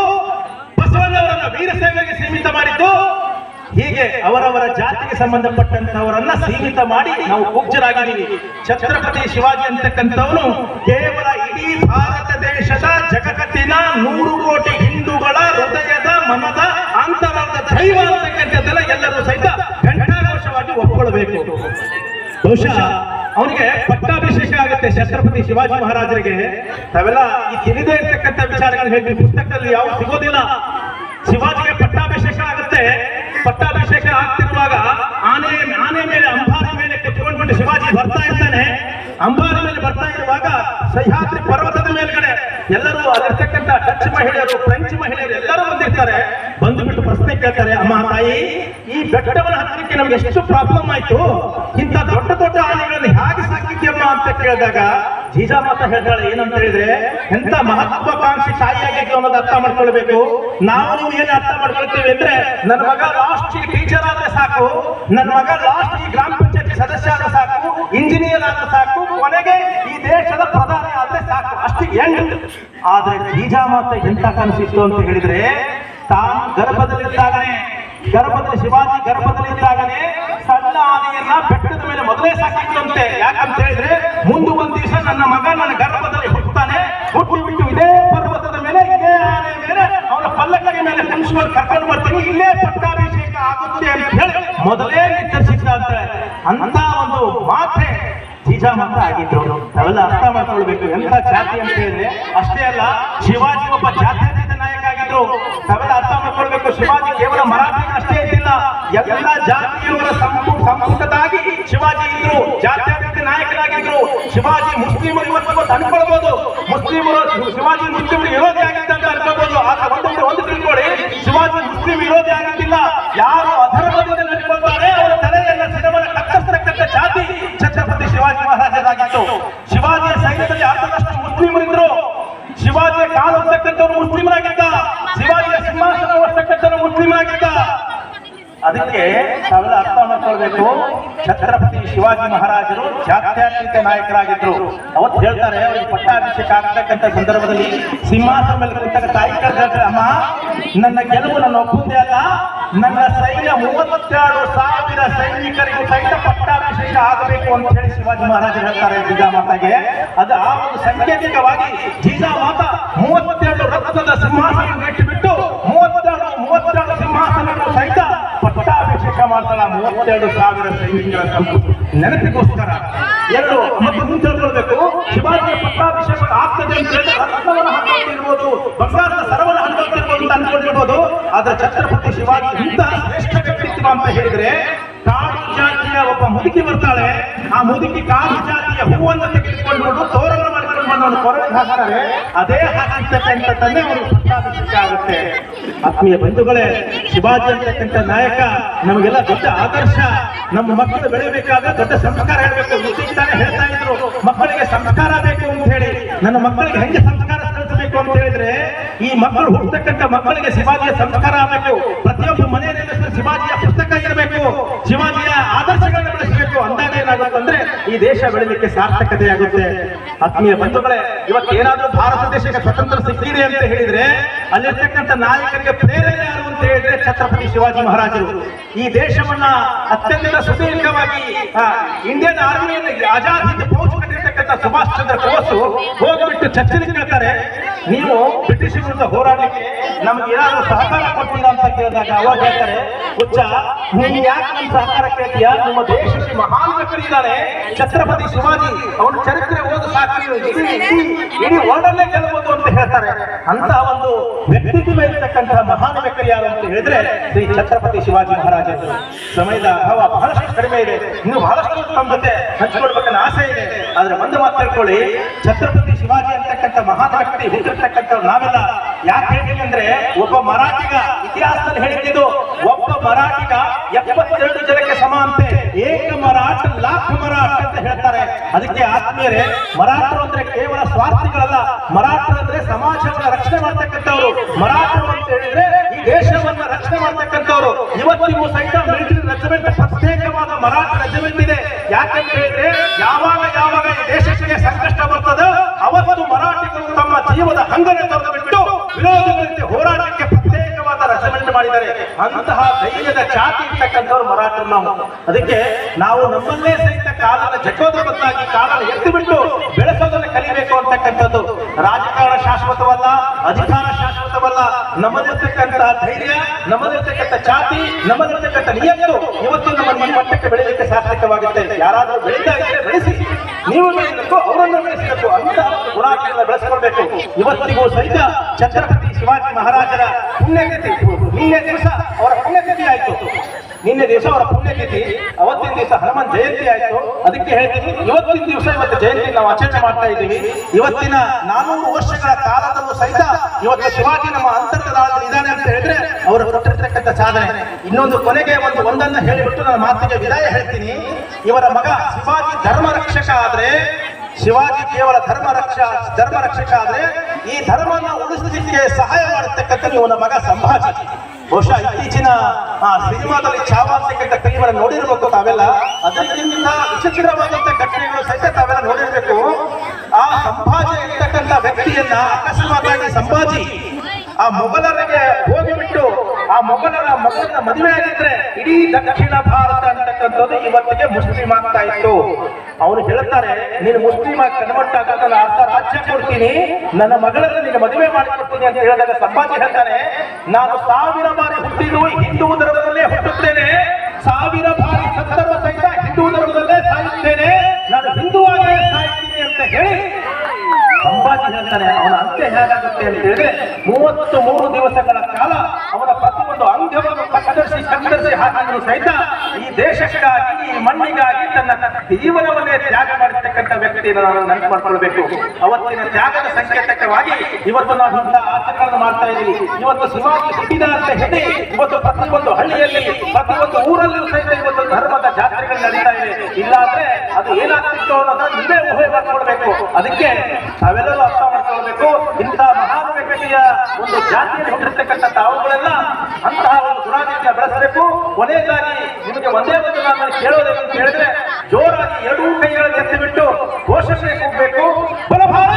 ಬಸವಣ್ಣವರನ್ನ ವೀರಶೈವರಿಗೆ ಸೀಮಿತ ಮಾಡಿದ್ದು. ಹೀಗೆ ಅವರವರ ಜಾತಿಗೆ ಸಂಬಂಧಪಟ್ಟಂತವರನ್ನ ಸೀಮಿತ ಮಾಡಿ ನಾವು ಕುಬ್ಜರಾಗಿದ್ದೀವಿ ಛತ್ರಪತಿ ಶಿವಾಜಿ ಅಂತಕ್ಕಂಥವನು ಕೇವಲ ಇಡೀ ಭಾರತ ದೇಶದ ಜಗತ್ತಿನ ನೂರು ಕೋಟಿ ಹಿಂದೂಗಳ ಹೃದಯದ ಮನದ ಬಹುಶಃ ಅವನಿಗೆ ಪಟ್ಟಾಭಿಷೇಕ ಆಗುತ್ತೆ ಛತ್ರಪತಿ ಶಿವಾಜಿ ಮಹಾರಾಜರಿಗೆ. ತಾವೆಲ್ಲ ಈ ತಿಳಿದೇ ಇರ್ತಕ್ಕಂಥ ವಿಚಾರಗಳು ಹೇಳಿ, ಪುಸ್ತಕದಲ್ಲಿ ಯಾವ ಸಿಗೋದಿಲ್ಲ. ಶಿವಾಜಿಗೆ ಪಟ್ಟಾಭಿಷೇಕ ಆಗುತ್ತೆ. ಪಟ್ಟಾಭಿಷೇಕ ಆಗ್ತಿರುವಾಗ ಆನೆ ಆನೆ ಮೇಲೆ, ಅಂಬಾರ ಮೇಲೆ ಕುತ್ಕೊಂಡ್ಬಿಟ್ಟು ಶಿವಾಜಿ ಬರ್ತಾ ಇರ್ತಾನೆ. ಅಂಬಾರ ಮೇಲೆ ಬರ್ತಾ ಇರುವಾಗ ಸಹ್ಯಾದ್ರಿ ಪರ್ವತದ ಮೇಲ್ಗಡೆ ಎಲ್ಲರೂ ಅಲ್ಲಿರ್ತಕ್ಕಂಥ ಡಚ್ ಮಹಿಳೆಯರು, ಫ್ರೆಂಚ್ ಮಹಿಳೆಯರು ಎಲ್ಲರೂ ಬಂದಿರ್ತಾರೆ. ಕೇಳ್ತಾರೆ, ಅಮ್ಮ, ತಾಯಿ, ಈ ಬೆಟ್ಟವನ್ನು ಹತ್ತಲಿಕ್ಕೆ ನಮ್ಗೆ ಎಷ್ಟು ಪ್ರಾಬ್ಲಮ್ ಆಯ್ತು? ಇಂಥ ದೊಡ್ಡ ದೊಡ್ಡ ಆನೆಗಳನ್ನು ಹೇಗೆ ಸಾಕಿದ್ಯಮ್ಮ ಅಂತ ಕೇಳಿದಾಗ ಜೀಜಾಮಾತ ಹೇಳ್ತಾಳೆ, ಏನಂತ ಹೇಳಿದ್ರೆ ಎಂತ ಮಹತ್ವಾಕಾಂಕ್ಷಿ ತಾಯಿಯಾಗಿದ್ದು ಅನ್ನೋದು ಅರ್ಥ ಮಾಡ್ಕೊಳ್ಬೇಕು. ನಾವು ನೀವು ಏನು ಅರ್ಥ ಮಾಡ್ಕೊಳ್ತೇವೆ ಅಂದ್ರೆ, ನನ್ನ ಮಗ ಲಾಸ್ಟ್ ಟೀಚರ್ ಆದ್ರೆ ಸಾಕು, ನನ್ನ ಮಗ ಲಾಸ್ಟ್ ಈ ಗ್ರಾಮ ಪಂಚಾಯತಿ ಸದಸ್ಯ ಆದ್ರೆ ಸಾಕು ಇಂಜಿನಿಯರ್ ಆದ್ರೆ ಸಾಕು, ಕೊನೆಗೆ ಈ ದೇಶದ ಪ್ರಧಾನಿ ಆದ್ರೆ ಸಾಕು, ಅಷ್ಟು ಎಂಡ್ ಆದ್ರೆ ಜೀಜಾಮಾತ ಎಂತ ಕಾಣಿಸಿತ್ತು ಅಂತ ಹೇಳಿದ್ರೆ ತಾನು ಗರ್ಭದಲ್ಲಿದ್ದಾಗನೇ ಗರ್ಭದಲ್ಲಿ ಶಿವಾಜಿ ಗರ್ಭದಲ್ಲಿದ್ದಾಗನೇ ಸಣ್ಣ ಆನೆಯನ್ನ ಬೆಟ್ಟದ ಮೇಲೆ ಮೊದಲೇ ಸಾಕಿದ್ದಂತೆ ಯಾಕಂತ ಹೇಳಿದ್ರೆ ಮುಂದೆ ಒಂದ್ ದಿವಸ ನನ್ನ ಮಗ ನನ್ನ ಗರ್ಭದಲ್ಲಿ ಹುಟ್ಟುತ್ತಾನೆ. ಹುಟ್ಟಿ ಬಿಟ್ಟು ಇದೇ ಪರ್ವತದ ಮೇಲೆ, ಇದೇ ಆನೆ ಮೇಲೆ ಅವನ ಪಲ್ಲಕ್ಕಿ ಮೇಲೆ ಕುಣಿಸ್ಕೊಂಡು ಕರ್ಕೊಂಡು ಬರ್ತೀನಿ. ಇಲ್ಲೇ ಪಟ್ಟಾಭಿಷೇಕ ಆಗುತ್ತೆ ಅಂತ ಹೇಳಿ ಮೊದಲೇ ನಿರ್ಧರಿಸಿದ್ದ ಅಂತ ಒಂದು ಮಾತೆ ಜೀಜಾಮಾತ ಆಗಿದ್ರು ಅವೆಲ್ಲ ಅರ್ಥ ಮಾಡ್ಕೊಳ್ಬೇಕು ಎಂತ ಜಾತಿ ಅಂತ ಹೇಳಿದ್ರೆ, ಅಷ್ಟೇ ಅಲ್ಲ, ಶಿವಾಜಿ ಒಬ್ಬ ಜಾತ್ಯತೀತ ನಾಯಕ ಆಗಿದ್ರು ನಾವೆಲ್ಲ ಅರ್ಥ ಮಾಡ್ಕೊಳ್ಬೇಕು ಶಿವಾಜಿ ಕೇವಲ ಮರಾಠಿಗ ಅಷ್ಟೇ ಇದ್ದಿಲ್ಲ ಎಲ್ಲ ಜಾತಿಯವರ ಸಂಪು ಸಂಪುಟದಾಗಿ ಶಿವಾಜಿ ಇದ್ರು. ಜಾತ್ಯತೀತ ನಾಯಕರಾಗಿದ್ರು. ಶಿವಾಜಿ ಮುಸ್ಲಿಮರು ಇವತ್ತು ಅನ್ಕೊಳ್ಬಹುದು ಮುಸ್ಲಿಮರು ಶಿವಾಜಿ ಮುಸ್ಲಿಮರು ವಿರೋಧಿ ಆಗಿದ್ದ ಅಂತ ಅನ್ಕೋಬಹುದು ಆದ್ರೆ ಒಂದು ತಿಳ್ಕೊಳ್ಳಿ ಶಿವಾಜಿ ಮುಸ್ಲಿಂ ವಿರೋಧಿ ಆಗಿದ್ದಿಲ್ಲ. ಯಾರು ಅಧರ್ಮದಿಂದ ನಡ್ಕೊಳ್ತಾರೆ, ಅವರ ತಲೆಯನ್ನ ಸಿರವನ್ನ ಕತ್ತರಿಸತಕ್ಕಂಥ ಜಾತಿ ಛತ್ರಪತಿ ಶಿವಾಜಿ ಮಹಾರಾಜರಾಗಿತ್ತು ಶಿವಾಜಿಯ ಸೈನ್ಯದಲ್ಲಿ ಅರ್ಧದಷ್ಟು ಮುಸ್ಲಿಮರಿದ್ರು ಶಿವಾಜಿಯ ಕಾಲು ಹೊತ್ತಕ್ಕಂಥವ್ರು ಮುಸ್ಲಿಮರಾಗಿದ್ದ ಶಿವಾಜಿಯ ಸಿಂಹಾಸನ ಹೊತ್ತಕ್ಕಂಥವ್ರು ಮುಸ್ಲಿಮರಾಗಿದ್ದ ಅದಕ್ಕೆ ತಾವೆಲ್ಲ ಅರ್ಥ ಮಾಡ್ಕೊಳ್ಬೇಕು. ಛತ್ರಪತಿ ಶಿವಾಜಿ ಮಹಾರಾಜರು ಜಾತ್ಯಾತೀತ ನಾಯಕರಾಗಿದ್ರು. ಅವತ್ತು ಹೇಳ್ತಾರೆ, ಅವ್ರಿಗೆ ಪಟ್ಟಾಭಿಷೇಕ ಆಗ್ತಕ್ಕಂಥ ಸಂದರ್ಭದಲ್ಲಿ ಸಿಂಹಾಸನ ಮೇಲೆ ಕುಂತಾಗ ತಾಯಿ ಕರೆದ್ರೆ ಅಮ್ಮ, ನನ್ನ ಗೆಲುವು ನನ್ನ ಒಪ್ಪುದೇ ಅಲ್ಲ. ನನ್ನ ಸೈನ್ಯ ಮೂವತ್ತೆರಡು ಸಾವಿರ ಸೈನಿಕರಿಗೂ ಸಹಿತ ಪಟ್ಟಾಭಿಷೇಕ ಆಗಬೇಕು ಅಂತ ಹೇಳಿ ಶಿವಾಜಿ ಮಹಾರಾಜರು ಹೇಳ್ತಾರೆ ಜೀಜಾಮಾತಾಗೆ ಅದು ಆ ಒಂದು ಸಾಂಕೇತಿಕವಾಗಿ ಜೀಜಾಮಾತ ಮೂವತ್ತೆರಡು ರಕ್ತದ ಸಿಂಹಾಸನ ಇಟ್ಟುಬಿಟ್ಟು, ಮೂವತ್ತೆರಡು ಮೂವತ್ತೆರಡು ಸಿಂಹಾಸನಗಳು ಸಹಿತ ಪಟ್ಟಾಭಿಷೇಕ ಮಾಡ್ತಾಳ ಮೂವತ್ತೆರಡು ಸಾವಿರ ಸೈನಿಕರ ನೆನಪಿಗೋಸ್ಕರ ಎರಡು ಮತ್ತು ಮುಂಚೆ ಬರಬೇಕು ಶಿವಾಜಿಯ ಪಟ್ಟಾಭಿಷೇಕ ಆಗ್ತದೆ ಅಂತ ಬಂಗಾರದ ಸರವನ್ನು ಹಾಕೊಂಡಿರ್ಬೋದು ಅಂತ ಅನ್ಕೊಂಡಿರ್ಬೋದು. ಆದ್ರೆ ಛತ್ರಪತಿ ಶಿವಾಜಿ ಇಂತಹ ಶ್ರೇಷ್ಠ ಅಂತ ಹೇಳಿದ್ರೆ ಕಾಡು ಜಾತಿಯ ಒಬ್ಬ ಮುದುಕಿ ಬರ್ತಾಳೆ. ಆ ಮುದುಕಿ ಕಾಡು ಜಾತಿಯ ಹೂವನ್ನು ತೆಗೆದುಕೊಂಡು ತೋರಣ ಹಾಕ್ತಾರೆ ಅದೇ ಅವರು ಆತ್ಮೀಯ ಬಂಧುಗಳೇ, ಶಿವಾಜಿ ಅಂತಕ್ಕಂಥ ನಾಯಕ, ನಮಗೆಲ್ಲ ದೊಡ್ಡ ಆದರ್ಶ. ನಮ್ಮ ಮಕ್ಕಳು ಬೆಳೆಯಬೇಕಾದ ದೊಡ್ಡ ಸಂಸ್ಕಾರ ಹೇಳಬೇಕು ಮುತ್ತಿಗ್ತಾನೆ ಹೇಳ್ತಾ ಇದ್ರು. ಮಕ್ಕಳಿಗೆ ಸಂಸ್ಕಾರ ಬೇಕು ಅಂತ ಹೇಳಿ. ನನ್ನ ಮಕ್ಕಳಿಗೆ ಹೆಂಗೆ ಸಂಸ್ಕಾರ ಕಲಿಸಬೇಕು ಅಂತ ಹೇಳಿದ್ರೆ, ಈ ಮಕ್ಕಳು ಹುಟ್ಟತಕ್ಕಂಥ ಮಕ್ಕಳಿಗೆ ಶಿವಾಜಿಯ ಸಂಸ್ಕಾರ ಆಗಬೇಕು. ಪ್ರತಿಯೊಬ್ಬ ಮನೆಯಲ್ಲಿ ಶಿವಾಜಿಯ ಪುಸ್ತಕ ಇರಬೇಕು. ಶಿವಾಜಿಯ ಆದರ್ಶಗಳನ್ನ ಬೆಳೆಸಬೇಕು. ಅಂದಾಗ ಏನಾಗುತ್ತಂದ್ರೆ ಈ ದೇಶ ಬೆಳಿಲಿಕ್ಕೆ ಸಾರ್ಥಕತೆ ಆಗುತ್ತೆ. ಆತ್ಮೀಯ ಬಂಧುಗಳೇ, ಇವತ್ತು ಏನಾದ್ರೂ ಭಾರತ ದೇಶಕ್ಕೆ ಸ್ವತಂತ್ರ ಸಿಕ್ಕಿದೆ ಅಂತ ಹೇಳಿದ್ರೆ, ಅಲ್ಲಿರ್ತಕ್ಕಂಥ ನಾಯಕರಿಗೆ ಪ್ರೇರಣೆ ಯಾರು ಅಂತ ಹೇಳಿದ್ರೆ ಛತ್ರಪತಿ ಶಿವಾಜಿ ಮಹಾರಾಜರು. ಈ ದೇಶವನ್ನ ಅತ್ಯಂತ ಸುದೀರ್ಘವಾಗಿ ಇಂಡಿಯನ್ ಆರ್ಮಿಯಲ್ಲಿ ಆಜಾದ್ ಪೌಚ್ ಕಟ್ಟಿರ್ತಕ್ಕಂಥ ಸುಭಾಷ್ ಚಂದ್ರ ಬೋಸ್ ಹೋಗ್ಬಿಟ್ಟು ಚರ್ಚೆಗೆ ಕೇಳ್ತಾರೆ, ನೀವು ಬ್ರಿಟಿಷ್ ಹೋರಾಡಲಿಕ್ಕೆ ನಮ್ಗೆ ಏನಾದರೂ ಸಹಕಾರ ಕೊಟ್ಟಿಲ್ಲ ಅಂತ ಕೇಳಿದಾಗ ಅವಾಗ ಹೇಳ್ತಾರೆ, ಹುಚ್ಚ, ನೀನು ಯಾಕೆ ನಮ್ಮ ಸಹಕಾರ ಕೇಳ್ತೀಯ? ನಿಮ್ಮ ದೇಶಕ್ಕೆ ಮಹಾನ್ ವ್ಯಕ್ತಿಯಿದ್ದಾನೆ ಛತ್ರಪತಿ ಶಿವಾಜಿ, ಅವನ ಚರಿತ್ರೆ ಓದು ಸಾಕು. ಇಡೀ ವರ್ಡಲ್ಲೇ ಗೆಲ್ಲಬಹುದು ಅಂತ ಹೇಳ್ತಾರೆ. ಅಂತ ಒಂದು ವ್ಯಕ್ತಿತ್ವ ಇರತಕ್ಕಂತಹ ಮಹಾನ್ ವ್ಯಕ್ತಿ ಅಂತ ಹೇಳಿದ್ರೆ ಶ್ರೀ ಛತ್ರಪತಿ ಶಿವಾಜಿ ಮಹಾರಾಜ ಸಮಯದ ಅಭಾವ ಬಹಳಷ್ಟು ಕಡಿಮೆ ಇದೆ. ಇನ್ನು ಬಹಳಷ್ಟು ತಮ್ಮ ಜೊತೆ ಹಂಚಿಕೊಳ್ಬೇಕನ್ನ ಆಸೆ ಇದೆ. ಆದ್ರೆ ಒಂದು ಮಾತು ತಿಳ್ಕೊಳ್ಳಿ, ಛತ್ರಪತಿ ಶಿವಾಜಿ ಅಂತಕ್ಕಂಥ ಮಹಾನ್ ವ್ಯಕ್ತಿ ಹುಟ್ಟಿರ್ತಕ್ಕಂಥವ್ರು ನಾವೆಲ್ಲ ಯಾಕೆ ಅಂದ್ರೆ, ಒಬ್ಬ ಮರಾಠಿಗ ಇತಿಹಾಸದಲ್ಲಿ ಹೇಳಿದ್ದು, ಒಬ್ಬ ಮರಾಠಿಗ ಎಪ್ಪತ್ತೆರಡು ಜನಕ್ಕೆ ಸಮ ಅಂತೆ. ಏಕ ಮರಾಠ, ಲಾಖ ಮರಾಠ ಅಂತ ಹೇಳ್ತಾರೆ. ಅದಕ್ಕೆ ಆತ್ಮೀಯರೇ, ಮರಾಠರು ಅಂದ್ರೆ ಕೇವಲ ಸ್ವಾರ್ಥಿಗಳಲ್ಲ. ಮರಾಠರು ಅಂದ್ರೆ ಸಮಾಜವನ್ನ ರಕ್ಷಣೆ ಮಾಡ್ತಕ್ಕಂಥವ್ರು. ಮರಾಠರು ಅಂತ ಹೇಳಿದ್ರೆ ಈ ದೇಶವನ್ನ ರಕ್ಷಣೆ ಮಾಡ್ತಕ್ಕಂಥವ್ರು. ಇವತ್ತಿಗೂ ಸಹಿತ ಮಿಲಿಟರಿ ರೆಜಿಮೆಂಟ್ ಪ್ರತ್ಯೇಕವಾದ ಮರಾಠ ರೆಜಿಮೆಂಟ್ ಇದೆ. ಯಾಕಂತ ಹೇಳಿದ್ರೆ, ಯಾವಾಗ ಯಾವಾಗ ಈ ದೇಶಕ್ಕೆ ಸಂಕಷ್ಟ ಬರ್ತದೋ, ಅವತ್ತು ಮರಾಠಿಗಳು ತಮ್ಮ ಜೀವದ ಹಂಗನೆ ತೊರೆದು ಅಂತಹ ಧೈರ್ಯದ ಜಾತಿ ಇರ್ತಕ್ಕಂಥವ್ರು ಮರಾಠರು ನಾವು. ಅದಕ್ಕೆ ನಾವು ನಮ್ಮಲ್ಲೇ ಸಹಿತ ಕಾಲನ ಬದಲಾಗಿ ಕಾಲನ ಎತ್ತು ಬಿಟ್ಟು ಬೆಳೆಸೋದನ್ನ ಕಲಿಬೇಕು ಅಂತಕ್ಕಂಥದ್ದು. ರಾಜಕಾರಣ ಶಾಶ್ವತವಲ್ಲ, ಅಧಿಕಾರ ಶಾಶ್ವತವಲ್ಲ. ನಮ್ಮದಿರ್ತಕ್ಕಂತಹ ಧೈರ್ಯ ನಮ್ಮದಿರ್ತಕ್ಕಂಥ ಚಾತಿ ನಮ್ಮದಿರ್ತಕ್ಕಂಥ ನಿಯತ್ತು ಇವತ್ತು ನಮ್ಮ ಈ ಮಟ್ಟಕ್ಕೆ ಬೆಳೆಯಲಿಕ್ಕೆ ಸಾರ್ಥಕವಾಗುತ್ತೆ. ಯಾರಾದರೂ ಬೆಳೀತಾ ಇದ್ರೆ ಬೆಳೆಸಿ. ನೀವು ಬೆಳೆಯಬೇಕು, ಅವರನ್ನು ಬೆಳೆಸಬೇಕು. ಅಂತ ಬೆಳೆಸಿಕೊಳ್ಬೇಕು ಬೆಳೆಸ್ಕೊಳ್ಬೇಕು. ಇವತ್ತಿಗೂ ಸಹಿತ ಛತ್ರಪತಿ ಶಿವಾಜಿ ಮಹಾರಾಜರ ಪುಣ್ಯತಿಥಿ, ನಿನ್ನೆ ದಿವಸ ಅವರ ಪುಣ್ಯತಿಥಿ ಆಯಿತು. ನಿನ್ನೆ ದಿವಸ ಅವರ ಪುಣ್ಯತಿಥಿ, ಅವತ್ತಿನ ದಿವಸ ಹನುಮನ್ ಜಯಂತಿ ಆಯಿತು. ಅದಕ್ಕೆ ಹೇಳ್ತೀನಿ, ಇವತ್ತಿನ ದಿವಸ ಇವತ್ತು ಜಯಂತಿ ನಾವು ಆಚರಣೆ ಮಾಡ್ತಾ ಇದ್ದೀವಿ. ಇವತ್ತಿನ ನಾನೂರು ವರ್ಷಗಳ ಕಾಲದಲ್ಲೂ ಸಹಿತ ಇವತ್ತು ಶಿವಾಜಿ ನಮ್ಮ ಅಂತರ್ಗತ ಇದ್ದಾನೆ ಅಂತ ಹೇಳಿದ್ರೆ ಅವರು ಕೊಟ್ಟಿರ್ತಕ್ಕಂಥ ಸಾಧನೆ. ಇನ್ನೊಂದು ಕೊನೆಗೆ ಒಂದು ಒಂದನ್ನ ಹೇಳಿಬಿಟ್ಟು ನನ್ನ ಮಾತಿಗೆ ವಿದಾಯ ಹೇಳ್ತೀನಿ. ಇವರ ಮಗ ಶಿವಾಜಿ ಧರ್ಮ ರಕ್ಷಕ ಆದ್ರೆ ಶಿವಾಜಿ ಕೇವಲ ಧರ್ಮ ರಕ್ಷ, ಧರ್ಮ ರಕ್ಷಕ ಆದ್ರೆ ಈ ಧರ್ಮನ ಉಳಿಸಲಿಕ್ಕೆ ಸಹಾಯ ಮಾಡತಕ್ಕಂಥ ಇವನ ಮಗ ಸಂಭಾಜಿ. ಬಹುಶಃ ಇತ್ತೀಚಿನ, ಆ, ಸಿನಿಮಾದಲ್ಲಿ ಚಾವ ಸಿಕ್ಕಂತ ಫಿಲ್ಮನ್ನು ನೋಡಿರ್ಬೇಕು ತಾವೆಲ್ಲ. ಅದಕ್ಕಿಂತ ವಿಚಿತ್ರವಾದಂತ ಘಟನೆಗಳು ಸಹಿತ ತಾವೆಲ್ಲ ನೋಡಿರ್ಬೇಕು. ಆ ಸಂಭಾಜಿ ಇರ್ತಕ್ಕಂಥ ವ್ಯಕ್ತಿಯನ್ನ ಅಕಸ್ಮಾತಾಗಿ ಸಂಭಾಜಿ, ಆ ಮೊಘಲರಿಗೆ ಹೋಗಿಬಿಟ್ಟು ಆ ಮೊಘಲರ ಮಗನ ಮದುವೆ ಆಗಿದ್ರೆ ಇಡೀ ದಕ್ಷಿಣ ಭಾರತ ಅಂತಕ್ಕಂಥದ್ದು ಇವತ್ತಿಗೆ ಮುಸ್ಲಿಂ ಆಗ್ತಾ ಇತ್ತು. ಅವನು ಹೇಳ್ತಾರೆ, ನೀನು ಮುಸ್ಲಿಂ ಆಗಿ ಕನ್ವರ್ಟ್ ಆದಾಗ ನಾನು ಅರ್ಧ ರಾಜ್ಯ ಕೊಡ್ತೀನಿ. ನನ್ನ ಮಗಳನ್ನ ನಿನ್ನ ಮದುವೆ ಮಾಡಿಕೊಡ್ತೀನಿ ಅಂತ ಹೇಳಿದಾಗ ಸಂಭಾಜಿ ಹೇಳ್ತಾನೆ ನಾನು ಸಾವಿರ ಬಾರಿ ಹುಟ್ಟಿದ್ದು ಹಿಂದೂ ಧರ್ಮದಲ್ಲೇ ಹುಟ್ಟುತ್ತೇನೆ. ಸಾವಿರ ಹೇಳ್ತಾನೆ ಅವನ ಅಂತ್ಯ ಹೇಗಾಗುತ್ತೆ ಅಂತ ಹೇಳಿದ್ರೆ ಮೂವತ್ತು ಮೂರು ದಿವಸಗಳ ಕಾಲ ಅವನ ಪ್ರತಿಯೊಂದು ಅಂಗವನ್ನು ಕತ್ತರಿಸಿ ಕತ್ತರಿಸಿ ಹಾಕಿದ್ರು ಸಹಿತ ಈ ದೇಶಕ್ಕಾಗಿ, ಈ ಮಣ್ಣಿಗಾಗಿ ತನ್ನ ಜೀವನವನ್ನೇ ತ್ಯಾಗ ಮಾಡಿರ್ತಕ್ಕಂಥ ವ್ಯಕ್ತಿಯನ್ನು ನಾವು ನೆನಪು ಮಾಡ್ಕೊಳ್ಬೇಕು. ಅವತ್ತಿನ ತ್ಯಾಗದ ಸಂಕೇತಕವಾಗಿ ಇವತ್ತು ನಾವು ಇಂಥ ಆಚರಣೆಗಳನ್ನು ಮಾಡ್ತಾ ಇದ್ದೀವಿ. ಇವತ್ತು ಶಿವಾಜಿ ಹುಟ್ಟಿದ ಅಂತ ಹೇಳಿ, ಇವತ್ತು ಪ್ರತಿಯೊಂದು ಹಳ್ಳಿಯಲ್ಲಿ, ಪ್ರತಿಯೊಂದು ಊರಲ್ಲೂ ಸಹಿತ ಇವತ್ತು ಧರ್ಮದ ಜಾತ್ರೆಗಳು ನಡೀತಾ ಇಲ್ಲ ಅಂದ್ರೆ ಅದು ಏನಾಗ್ತಿತ್ತು ಅನ್ನೋದನ್ನ ನಿಮ್ಮೇ ಊಹೆ ಮಾಡ್ಕೊಳ್ಬೇಕು. ಅದಕ್ಕೆ ತಾವೆಲ್ಲರೂ ಅರ್ಥ ಮಾಡ್ಕೊಳ್ಬೇಕು. ಇಂತಹ ಮಹಾನ್ ಒಂದು ಜಾತಿಯಲ್ಲಿ ಹುಟ್ಟಿರ್ತಕ್ಕಂಥ ತಾವುಗಳೆಲ್ಲ ಅಂತಹ ಒಂದು ಗುಣಾತಿಯ ಬೆಳೆಸಬೇಕು. ಕೊನೆಯದಾಗಿ ನಿಮಗೆ ಒಂದೇ ಒಂದು ನಾನು ಕೇಳೋದೇ ಅಂತ ಹೇಳಿದ್ರೆ ಜೋರಾಗಿ ಎರಡೂ ಕೈಗಳನ್ನು ಎತ್ತಿಬಿಟ್ಟು ಘೋಷಣೆ ಕೂಗಬೇಕು. ಬಲಭಾರ